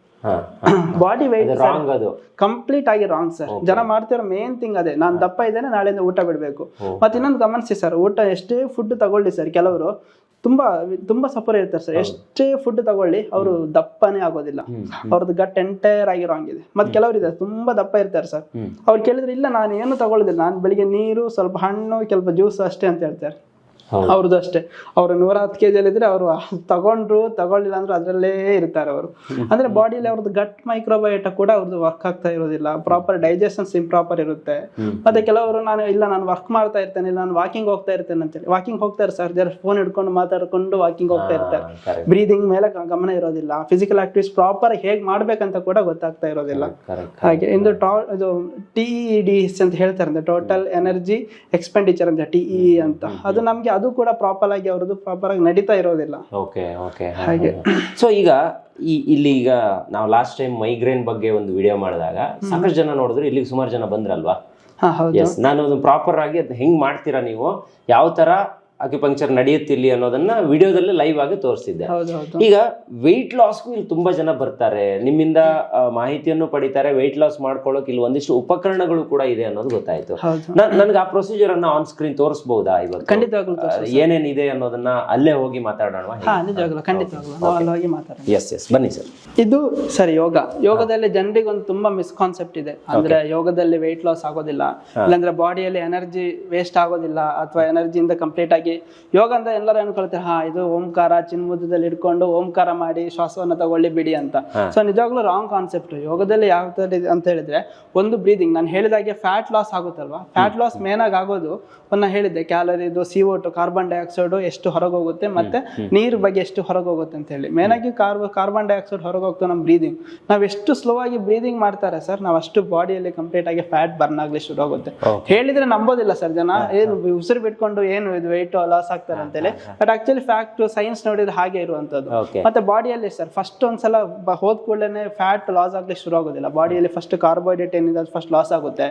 Speaker 2: ಬಾಡಿ ವೆಯ್ಟ್
Speaker 1: ರಾಂಗ್ ಅದು
Speaker 2: ಕಂಪ್ಲೀಟ್ ಆಗಿ ರಾಂಗ್ ಸರ್ ಜನ ಮಾಡ್ತಿರೋ ಮೇನ್ ಥಿಂಗ್ ಅದೇ. ನಾನು ದಪ್ಪ ಇದ್ದೇನೆ ನಾಳೆಯಿಂದ ಊಟ ಬಿಡಬೇಕು. ಮತ್ತೆ ಇನ್ನೊಂದು ಗಮನಿಸಿ ಸರ್ ಊಟ ಎಷ್ಟೇ ಫುಡ್ ತಗೊಳ್ಳಿ ಸರ್ ಕೆಲವರು ತುಂಬಾ ತುಂಬಾ ಸಫರ್ ಇರ್ತಾರೆ ಸರ್ ಎಷ್ಟೇ ಫುಡ್ ತಗೊಳ್ಳಿ ಅವರು ದಪ್ಪನೇ ಆಗೋದಿಲ್ಲ. ಅವ್ರದ್ದು ಗಟ್ ಎಂಟೈರ್ ಆಗಿರೋ ಹಂಗಿದೆ ಇದೆ. ಮತ್ತೆ ಕೆಲವರು ಇದ್ದಾರೆ ತುಂಬಾ ದಪ್ಪ ಇರ್ತಾರೆ ಸರ್ ಅವ್ರು ಕೇಳಿದ್ರೆ ಇಲ್ಲ ನಾನು ಏನು ತಗೊಳ್ಳೋದಿಲ್ಲ ನಾನು ಬೆಳಿಗ್ಗೆ ನೀರು ಸ್ವಲ್ಪ ಹಣ್ಣು ಸ್ವಲ್ಪ ಜ್ಯೂಸ್ ಅಷ್ಟೇ ಅಂತ ಹೇಳ್ತಾರೆ. ಅವ್ರದ್ದು ಅಷ್ಟೇ. ಅವರು ನೂರ ಹತ್ತು ಕೆ ಇದ್ರೆ ಅವರು ತಗೊಂಡ್ರು ತಗೊಳ್ಳಿಲ್ಲ ಅಂದ್ರೆ ಅದರಲ್ಲೇ ಇರ್ತಾರೆ ಅವರು. ಅಂದ್ರೆ ಬಾಡಿಲಿ ಅವ್ರದ್ದು ಗಟ್ ಮೈಕ್ರೋಬಯೋಟ ಕೂಡ ಅವ್ರದ್ದು ವರ್ಕ್ ಆಗ್ತಾ ಇರೋದಿಲ್ಲ. ಪ್ರಾಪರ್ ಡೈಜೆಷನ್ಸ್ ಇಂಪ್ರಾಪರ್ ಇರುತ್ತೆ. ಮತ್ತೆ ಕೆಲವರು ನಾನು ಇಲ್ಲ ನಾನು ವರ್ಕ್ ಮಾಡ್ತಾ ಇರ್ತೇನೆ ಇಲ್ಲ ನಾನು ವಾಕಿಂಗ್ ಹೋಗ್ತಾ ಇರ್ತೇನೆ ಅಂತೇಳಿ. ವಾಕಿಂಗ್ ಹೋಗ್ತಾರೆ ಸರ್ ಜರ ಫೋನ್ ಹಿಡ್ಕೊಂಡು ಮಾತಾಡ್ಕೊಂಡು ವಾಕಿಂಗ್ ಹೋಗ್ತಾ ಇರ್ತಾರೆ. ಬ್ರೀದಿಂಗ್ ಮೇಲೆ ಗಮನ ಇರೋದಿಲ್ಲ. ಫಿಸಿಕಲ್ ಆಕ್ಟಿವಿಟೀಸ್ ಪ್ರಾಪರ್ ಹೇಗೆ ಮಾಡ್ಬೇಕಂತ ಕೂಡ ಗೊತ್ತಾಗ್ತಾ ಇರೋದಿಲ್ಲ. ಹಾಗೆ ಇಂದು ಟಾ ಇದು ಟಿ ಡಿ ಅಂತ ಹೇಳ್ತಾರೆ ಅಂದ್ರೆ ಟೋಟಲ್ ಎನರ್ಜಿ ಎಕ್ಸ್ಪೆಂಡಿಚರ್ ಅಂತ ಟಿಇ ಅಂತ. ಅದು ನಮ್ಗೆ ಅದು ಕೂಡ ಪ್ರಾಪರ್ ಆಗಿ ಅವ್ರದ್ದು ಪ್ರಾಪರ್ ಆಗಿ ನಡೀತಾ ಇರೋದಿಲ್ಲ.
Speaker 1: ಓಕೆ ಓಕೆ
Speaker 2: ಹಾಗೆ.
Speaker 1: ಸೊ ಈಗ ಈ ಇಲ್ಲಿ ಈಗ ನಾವು ಲಾಸ್ಟ್ ಟೈಮ್ ಮೈಗ್ರೇನ್ ಬಗ್ಗೆ ಒಂದು ವಿಡಿಯೋ ಮಾಡಿದಾಗ ಸಾಕಷ್ಟು ಜನ ನೋಡಿದ್ರು ಇಲ್ಲಿಗೆ ಸುಮಾರು ಜನ ಬಂದ್ರಲ್ವಾ?
Speaker 2: ಹಾ ಹೌದು.
Speaker 1: ಎಸ್ ನಾನು ಪ್ರಾಪರ್ ಆಗಿ ಅದ್ ಹೆಂಗ್ ಮಾಡ್ತೀರಾ ನೀವು? ಯಾವ ತರ ಅಕ್ಯುಪಂಕ್ಚರ್ ನಡೆಯುತ್ತಿಲ್ಲಿ ಅನ್ನೋದನ್ನ ವಿಡಿಯೋದಲ್ಲಿ ಲೈವ್ ಆಗಿ
Speaker 2: ತೋರಿಸಿದ್ದೆ.
Speaker 1: ಈಗ ವೆಯ್ಟ್ ಲಾಸ್ಗೂ ಇಲ್ಲಿ ತುಂಬಾ ಜನ ಬರ್ತಾರೆ. ನಿಮ್ಮಿಂದ ಮಾಹಿತಿಯನ್ನು ಪಡಿತಾರೆ. ವೆಯ್ಟ್ ಲಾಸ್ ಮಾಡ್ಕೊಳ್ಳೋಕೆ ಇಲ್ಲಿ ಒಂದಿಷ್ಟು ಉಪಕರಣಗಳು ಕೂಡ ಇದೆ ಅನ್ನೋದು ಗೊತ್ತಾಯ್ತು.
Speaker 2: ನನ್ಗೆ
Speaker 1: ನನಗೆ ಆ ಪ್ರೊಸೀಜರ್ ಅನ್ನ ಆನ್ ಸ್ಕ್ರೀನ್ ತೋರಿಸಬಹುದಾ ಇವತ್ತು?
Speaker 2: ಖಂಡಿತವಾಗ್ಲೂ
Speaker 1: ಏನೇನಿದೆ ಅನ್ನೋದನ್ನ ಅಲ್ಲೇ ಹೋಗಿ ಮಾತಾಡೋಣ
Speaker 2: ಹಾ ನಿಜವಾಗ್ಲೂ ಖಂಡಿತವಾಗ್ಲೂ. ನಾವು ಅಲ್ಲಿ ಹೋಗಿ ಮಾತಾಡೋಣ.
Speaker 1: ಎಸ್ ಎಸ್ ಬನ್ನಿ ಸರ್
Speaker 2: ಇದು ಸರಿ ಯೋಗ. ಯೋಗದಲ್ಲಿ ಜನರಿಗೆ ಒಂದು ತುಂಬಾ ಮಿಸ್ಕಾನ್ಸೆಪ್ಟ್ ಇದೆ. ಅಂದ್ರೆ ಯೋಗದಲ್ಲಿ ವೆಯ್ಟ್ ಲಾಸ್ ಆಗೋದಿಲ್ಲ. ಇಲ್ಲಾಂದ್ರೆ ಬಾಡಿಯಲ್ಲಿ ಎನರ್ಜಿ ವೇಸ್ಟ್ ಆಗೋದಿಲ್ಲ. ಅಥವಾ ಎನರ್ಜಿಯಿಂದ ಕಂಪ್ಲೀಟ್ ಆಗಿ ಯೋಗ ಅಂತ ಎಲ್ಲರೂ ಅನ್ಕೊಳ್ತಾರೆ ಹಾ ಇದು ಓಂಕಾರ ಚಿನ್ಮುದ್ದಲ್ಲಿ ಇಟ್ಕೊಂಡು ಓಂಕಾರ ಮಾಡಿ ಶ್ವಾಸವನ್ನ ತಗೊಳ್ಳಿ ಬಿಡಿ ಅಂತ. ಸೊ ನಿಜವಾಗ್ಲೂ ರಾಂಗ್ ಕಾನ್ಸೆಪ್ಟ್ ಯೋಗದಲ್ಲಿ ಯಾವ ಇದೆ ಅಂತ ಹೇಳಿದ್ರೆ ಒಂದು ಬ್ರೀದಿಂಗ್ ನಾನು ಹೇಳಿದಾಗೆ ಫ್ಯಾಟ್ ಲಾಸ್ ಆಗುತ್ತಲ್ವಾ? ಫ್ಯಾಟ್ ಲಾಸ್ ಮೇನ್ ಆಗಿ ಆಗೋದು ಒಂದು ಹೇಳಿದ್ದೆ ಕ್ಯಾಲರಿದು C O two carbon dioxide ಎಷ್ಟು ಹೊರಗೆ ಹೋಗುತ್ತೆ ಮತ್ತೆ ನೀರ್ ಬಗ್ಗೆ ಎಷ್ಟು ಹೊರಗೆ ಹೋಗುತ್ತೆ ಅಂತ ಹೇಳಿ. ಮೇನ್ ಆಗಿ ಕಾರ್ಬ ಕಾರ್ಬನ್ ಡೈಆಕ್ಸೈಡ್ ಹೊರಗೆ ಹೋಗ್ತಾ ನಮ್ಮ ಬ್ರೀದಿಂಗ್ ನಾವ್ ಎಷ್ಟು ಸ್ಲೋ ಆಗಿ ಬ್ರೀದಿಂಗ್ ಮಾಡ್ತಾರೆ ಸರ್ ನಾವು ಅಷ್ಟು ಬಾಡಿಯಲ್ಲಿ ಕಂಪ್ಲೀಟ್ ಆಗಿ ಫ್ಯಾಟ್ ಬರ್ನ್ ಆಗ್ಲಿ ಶುರು ಆಗುತ್ತೆ. ಹೇಳಿದ್ರೆ ನಂಬೋದಿಲ್ಲ ಸರ್ ಜನ. ಏನು ಉಸಿರು ಬಿಟ್ಕೊಂಡು ಏನು ಇದು ವೆಯ್ಟ್ ಲಾಸ್ ಆಗ್ತಾರೆ ಅಂತೇಳಿ ಬಟ್ ಆಕ್ಚುಲಿ ಫ್ಯಾಕ್ಟ್ ಸೈನ್ಸ್ ನೋಡಿದ್ರೆ ಹಾಗೆ ಇರುವಂತದ್ದು ಮತ್ತೆ ಬಾಡಿಯಲ್ಲಿ ಸರ್ ಫಸ್ಟ್ ಒಂದ್ಸಲ ಹೋದ ಕೂಡಲೇ ಫ್ಯಾಟ್ ಲಾಸ್ ಆಗ್ಲಿಕ್ಕೆ ಶುರು ಆಗೋದಿಲ್ಲ. ಬಾಡಿಯಲ್ಲಿ ಫಸ್ಟ್ ಕಾರ್ಬೋಹೈಡ್ರೇಟ್ ಏನಿದೆ ಅದು ಫಸ್ಟ್ ಲಾಸ್ ಆಗುತ್ತೆ.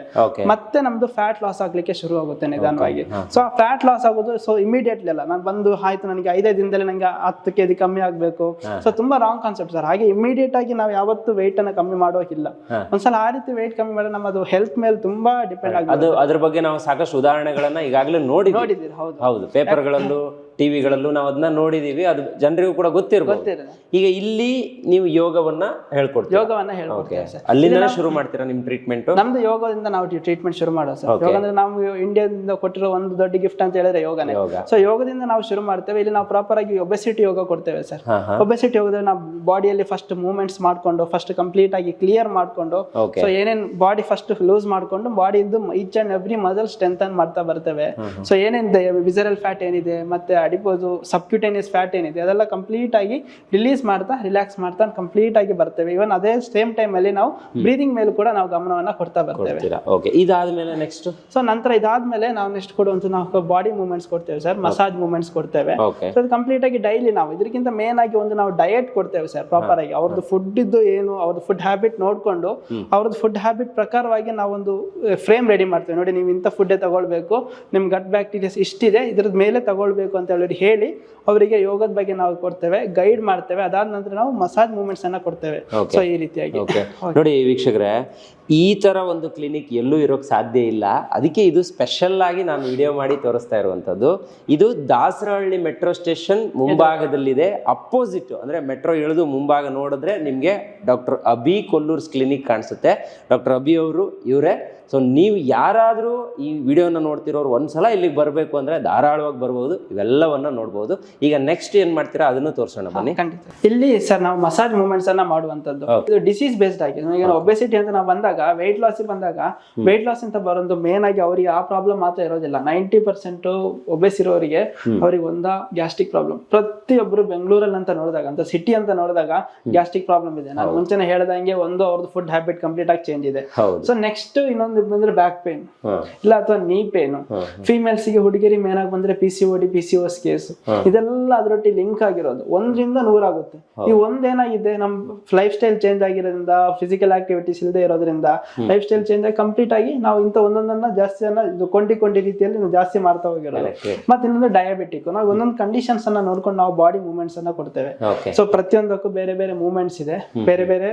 Speaker 2: ಮತ್ತೆ ನಮ್ದು ಫ್ಯಾಟ್ ಲಾಸ್ ಆಗ್ಲಿಕ್ಕೆ ಶುರು ಆಗುತ್ತೆ ನಿಧಾನವಾಗಿ. ಸೊ ಆ ಫ್ಯಾಟ್ ಲಾಸ್ ಆಗೋದು ಸೊ ಇಮಿಡಿಯೇಟ್ಲಿ ಅಲ್ಲ ನಾನು ಬಂದು ಆಯ್ತು ನನಗೆ ಐದೇ ದಿನದಲ್ಲಿ ನನಗೆ ಹತ್ತು ಕೆಜಿ ಕಮ್ಮಿ ಆಗ್ಬೇಕು. ಸೊ ತುಂಬಾ ರಾಂಗ್ ಕಾನ್ಸೆಪ್ಟ್ ಸರ್ ಹಾಗೆ ಇಮಿಡಿಯೇಟ್ ಆಗಿ ನಾವು ಯಾವತ್ತು ವೆಯ್ಟ್ ಅನ್ನ ಕಮ್ಮಿ ಮಾಡೋಕಿಲ್ಲ. ಒಂದ್ಸಲ ಆ ರೀತಿ ವೆಯ್ಟ್ ಕಮ್ಮಿ ಮಾಡಿದ್ರೆ ನಮ್ಮದು ಹೆಲ್ತ್ ಮೇಲೆ ತುಂಬಾ ಡಿಪೆಂಡ್ ಆಗುತ್ತೆ
Speaker 1: ಅದು ಅದ್ರ ಬಗ್ಗೆ ನಾವು ಸಾಕಷ್ಟು ಉದಾಹರಣೆಗಳನ್ನ ಈಗಾಗಲೇ ನೋಡಿ
Speaker 2: ನೋಡಿದ್ದೀರಿ ಹೌದು.
Speaker 1: ಹೌದು. ಪೇಪರ್ಗಳಲ್ಲೂ ಟಿವಿಗಳಲ್ಲೂ ನಾವು ಅದನ್ನ ನೋಡಿದೀವಿ. ಅದು ಜನರಿಗೂ ಕೂಡ ಗೊತ್ತಿರ್ಬೋದು. ಈಗ ಇಲ್ಲಿ ನೀವು ಯೋಗವನ್ನ ಹೇಳ್ಕೊಡ್ತೀವಿ
Speaker 2: ಯೋಗವನ್ನ ಹೇಳ್ಕೊಡ್ತೀವಿ
Speaker 1: ಅಲ್ಲಿಂದನೇ ಶುರು ಮಾಡ್ತೀರಾ ನಿಮ್ ಟ್ರೀಟ್ಮೆಂಟ್
Speaker 2: ನಮ್ದು ಯೋಗದಿಂದ ನಾವು ಟ್ರೀಟ್ಮೆಂಟ್ ಶುರು ಮಾಡೋದು ಸರ್. ಯೋಗ ಅಂದ್ರೆ ನಾವು ಇಂಡಿಯಾದಿಂದ ಕೊಟ್ಟಿರೋ ಒಂದು ದೊಡ್ಡ ಗಿಫ್ಟ್ ಅಂತ ಹೇಳಿದ್ರೆ ಯೋಗನೇ.
Speaker 1: ಯೋಗ.
Speaker 2: ಸೊ ಯೋಗದಿಂದ ನಾವು ಶುರು ಮಾಡ್ತೇವೆ. ಇಲ್ಲಿ ನಾವು ಪ್ರಾಪರ್ ಆಗಿ ಒಬೆಸಿಟಿ ಯೋಗ ಕೊಡ್ತೇವೆ ಸರ್. ಒಬೆಸಿಟಿ ಯೋಗದಲ್ಲಿ ನಾವು ಬಾಡಿಯಲ್ಲಿ ಫಸ್ಟ್ ಮೂವ್ಮೆಂಟ್ಸ್ ಮಾಡ್ಕೊಂಡು ಫಸ್ಟ್ ಕಂಪ್ಲೀಟ್ ಆಗಿ ಕ್ಲಿಯರ್ ಮಾಡ್ಕೊಂಡು ಸೊ ಏನೇನ್ ಬಾಡಿ ಫಸ್ಟ್ ಲೂಸ್ ಮಾಡ್ಕೊಂಡು ಬಾಡಿ ಇದ್ದು each and every muscle strength ಮಾಡ್ತಾ ಬರ್ತೇವೆ. ಸೊ ಏನೇನಿದೆ ವಿಸರಲ್ ಫ್ಯಾಟ್ ಏನಿದೆ ಮತ್ತೆ ಅಡಿಪೋಸು ಸಬ್ಕ್ಯೂಟೇನಿಯಸ್ ಫ್ಯಾಟ್ ಏನಿದೆ ಅದೆಲ್ಲ ಕಂಪ್ಲೀಟ್ ಆಗಿ ರಿಲೀಸ್ ಮಾಡ್ತಾ ರಿಲ್ಯಾಕ್ಸ್ ಮಾಡ್ತಾ ಕಂಪ್ಲೀಟ್ ಆಗಿ ಬರ್ತೇವೆ. ಇವನ್ ಅದೇ ಸೇಮ್ ಟೈಮ್ ಅಲ್ಲಿ ನಾವು ಬ್ರೀದಿಂಗ್ ಮೇಲೆ ಕೂಡ ನಾವು ಗಮನವನ್ನ ಕೊಡ್ತಾ ಬರ್ತೇವೆ.
Speaker 1: ಓಕೆ ಇದಾದ್ಮೇಲೆ ನೆಕ್ಸ್ಟ್
Speaker 2: ಸೊ ನಂತರ ಇದಾದ್ಮೇಲೆ ನಾವು ನೆಕ್ಸ್ಟ್ ಕೊಡುವಂತ ನಾವು ಬಾಡಿ ಮೂವ್ಮೆಂಟ್ಸ್ ಕೊಡ್ತೇವೆ ಸರ್ ಮಸಾಜ್ ಮೂವ್ಮೆಂಟ್ಸ್ ಕೊಡ್ತೇವೆ. ಸೊ ಅದು ಕಂಪ್ಲೀಟ್ ಆಗಿ ಡೈಲಿ ನಾವು ಇದಕ್ಕಿಂತ ಮೇನ್ ಆಗಿ ಒಂದು ನಾವು ಡಯಟ್ ಕೊಡ್ತೇವೆ ಸರ್ ಪ್ರಾಪರ್ ಆಗಿ. ಅವ್ರದ್ದು ಫುಡ್ ಇದ್ದು ಏನು ಅವ್ರದ್ದು ಫುಡ್ ಹ್ಯಾಬಿಟ್ ನೋಡ್ಕೊಂಡು ಅವ್ರದ್ದು ಫುಡ್ ಹ್ಯಾಬಿಟ್ ಪ್ರಕಾರವಾಗಿ ನಾವೊಂದು ಫ್ರೇಮ್ ರೆಡಿ ಮಾಡ್ತೇವೆ. ನೋಡಿ ನೀವು ಇಂಥ ಫುಡ್ಡೇ ತಗೊಳ್ಬೇಕು ನಿಮ್ ಗಟ್ ಬ್ಯಾಕ್ಟೀರಿಯಾಸ್ ಇಷ್ಟಿದೆ ಇದ್ರದ್ ಮೇಲೆ ತಗೊಳ್ಬೇಕು ಅಂತ ಹೇಳಿ ಹೇಳಿ ಅವರಿಗೆ ಯೋಗದ ಬಗ್ಗೆ ನಾವು ಕೊಡ್ತೇವೆ ಗೈಡ್ ಮಾಡ್ತೇವೆ ಅದಾದ ನಂತರ ನಾವು ಮಸಾಜ್ ಮೂಮೆಂಟ್ಸ್ ಅನ್ನ ಕೊಡ್ತೇವೆ. ಸೊ ಈ ರೀತಿಯಾಗಿ.
Speaker 1: ನೋಡಿ ವೀಕ್ಷಕರೇ ಈ ಥರ ಒಂದು ಕ್ಲಿನಿಕ್ ಎಲ್ಲೂ ಇರೋಕ್ಕೆ ಸಾಧ್ಯ ಇಲ್ಲ. ಅದಕ್ಕೆ ಇದು ಸ್ಪೆಷಲ್ ಆಗಿ ನಾನು ವಿಡಿಯೋ ಮಾಡಿ ತೋರಿಸ್ತಾ ಇರುವಂಥದ್ದು. ಇದು ದಾಸರಹಳ್ಳಿ ಮೆಟ್ರೋ ಸ್ಟೇಷನ್ ಮುಂಭಾಗದಲ್ಲಿದೆ. ಅಪೋಸಿಟ್ ಅಂದರೆ ಮೆಟ್ರೋ ಇಳಿದು ಮುಂಭಾಗ ನೋಡಿದ್ರೆ ನಿಮಗೆ ಡಾಕ್ಟರ್ ಅಬಿ ಕೊಲ್ಲೂರ್ಸ್ ಕ್ಲಿನಿಕ್ ಕಾಣಿಸುತ್ತೆ. ಡಾಕ್ಟರ್ ಅಬಿ ಅವರು ಇವರೇ. ಸೊ ನೀವು ಯಾರಾದರೂ ಈ ವಿಡಿಯೋನ ನೋಡ್ತಿರೋರು ಒಂದ್ಸಲ ಇಲ್ಲಿಗೆ ಬರಬೇಕು ಅಂದರೆ ಧಾರಾಳವಾಗಿ ಬರ್ಬೋದು. ಇವೆಲ್ಲವನ್ನು ನೋಡ್ಬೋದು. ಈಗ ನೆಕ್ಸ್ಟ್ ಏನು ಮಾಡ್ತೀರಾ ಅದನ್ನು ತೋರಿಸೋಣ ಬನ್ನಿ.
Speaker 2: ಖಂಡಿತ. ಇಲ್ಲಿ ಸರ್ ನಾವು ಮಸಾಜ್ ಮೂಮೆಂಟ್ಸನ್ನು ಮಾಡುವಂಥದ್ದು. ಇದು ಡಿಸೀಸ್ ಬೇಸ್ಡ್ ಆಗಿದೆ. ಈಗ ಒಬೆಸಿಟಿ ಅಂತ ನಾವು ಬಂದಾಗ ವೆಯ್ಟ್ ಲಾಸ್ ಬಂದಾಗ ವೆಯ್ಟ್ ಲಾಸ್ ಅಂತ ಬರೋದು ಮೇನ್ ಆಗಿ ಅವರಿಗೆ ಆ ಪ್ರಾಬ್ಲಮ್ ಮಾತ್ರ ಇರೋದಿಲ್ಲ. ನೈಂಟಿ ಪರ್ಸೆಂಟ್ ಒಬೆಸ್ ಇರೋರಿಗೆ ಅವ್ರಿಗೆ ಒಂದ ಗ್ಯಾಸ್ಟ್ರಿಕ್ ಪ್ರಾಬ್ಲಮ್ ಪ್ರತಿಯೊಬ್ಬರು ಬೆಂಗಳೂರಲ್ಲಿ ಅಂತ ನೋಡಿದಾಗ ಅಂತ ಸಿಟಿ ಅಂತ ನೋಡಿದಾಗ ಗ್ಯಾಸ್ಟ್ರಿಕ್ ಪ್ರಾಬ್ಲಮ್ ಇದೆ. ನಾನು ಮುಂಚೆನೆ ಹೇಳ್ದಂಗೆ ಒಂದು ಅವ್ರದ್ದು ಫುಡ್ ಹ್ಯಾಬಿಟ್ ಕಂಪ್ಲೀಟ್ ಆಗಿ ಚೇಂಜ್ ಇದೆ. ಸೊ ನೆಕ್ಸ್ಟ್ ಇನ್ನೊಂದು ಬಂದ್ರೆ ಬ್ಯಾಕ್ ಪೇನ್ ಇಲ್ಲ ಅಥವಾ ನೀ ಪೇನ್ ಫಿಮೇಲ್ಸ್ಗೆ ಹುಡುಗಿರಿ ಮೇನ್ ಆಗಿ ಬಂದ್ರೆ P C D P C O S case ಇದೆಲ್ಲ ಅದರೊಟ್ಟಿಗೆ ಲಿಂಕ್ ಆಗಿರೋದು. ಒಂದ್ರಿಂದ ನೂರಾಗುತ್ತೆ. ಈ ಒಂದೇನಾಗಿದೆ ನಮ್ ಲೈಫ್ ಸ್ಟೈಲ್ ಚೇಂಜ್ ಆಗಿರೋದ್ರಿಂದ ಫಿಸಿಕಲ್ ಆಕ್ಟಿವಿಟೀಸ್ ಇಲ್ಲದೆ ಇರೋದ್ರಿಂದ ಲೈಫ್ ಸ್ಟೈಲ್ ಚೇಂಜ್ ಆಗಿ ಕಂಪ್ಲೀಟ್ ಆಗಿ ನಾವು ಇಂತ ಒಂದೊಂದನ್ನ ಜಾಸ್ತಿ ಅನ್ನ ಇದು ಕೊಂಡಿ ಕೊಂಡಿ ರೀತಿಯಲ್ಲಿ ನಾವು ಜಾಸ್ತಿ ಮಾಡ್ತಾ ಹೋಗಿರೋದು. ಮತ್ತೆ ಇನ್ನೊಂದು ಡಯಾಬಿಟಿಕ್ ನಾವು ಒಂದೊಂದು ಕಂಡೀಷನ್ಸ್ ಅನ್ನ ನೋಡ್ಕೊಂಡು ನಾವು ಬಾಡಿ ಮೂವ್ಮೆಂಟ್ಸ್ ಅನ್ನ ಕೊಡ್ತೇವೆ. ಸೊ ಪ್ರತಿಯೊಂದಕ್ಕೂ ಬೇರೆ ಬೇರೆ ಮೂವ್ಮೆಂಟ್ಸ್ ಇದೆ. ಬೇರೆ ಬೇರೆ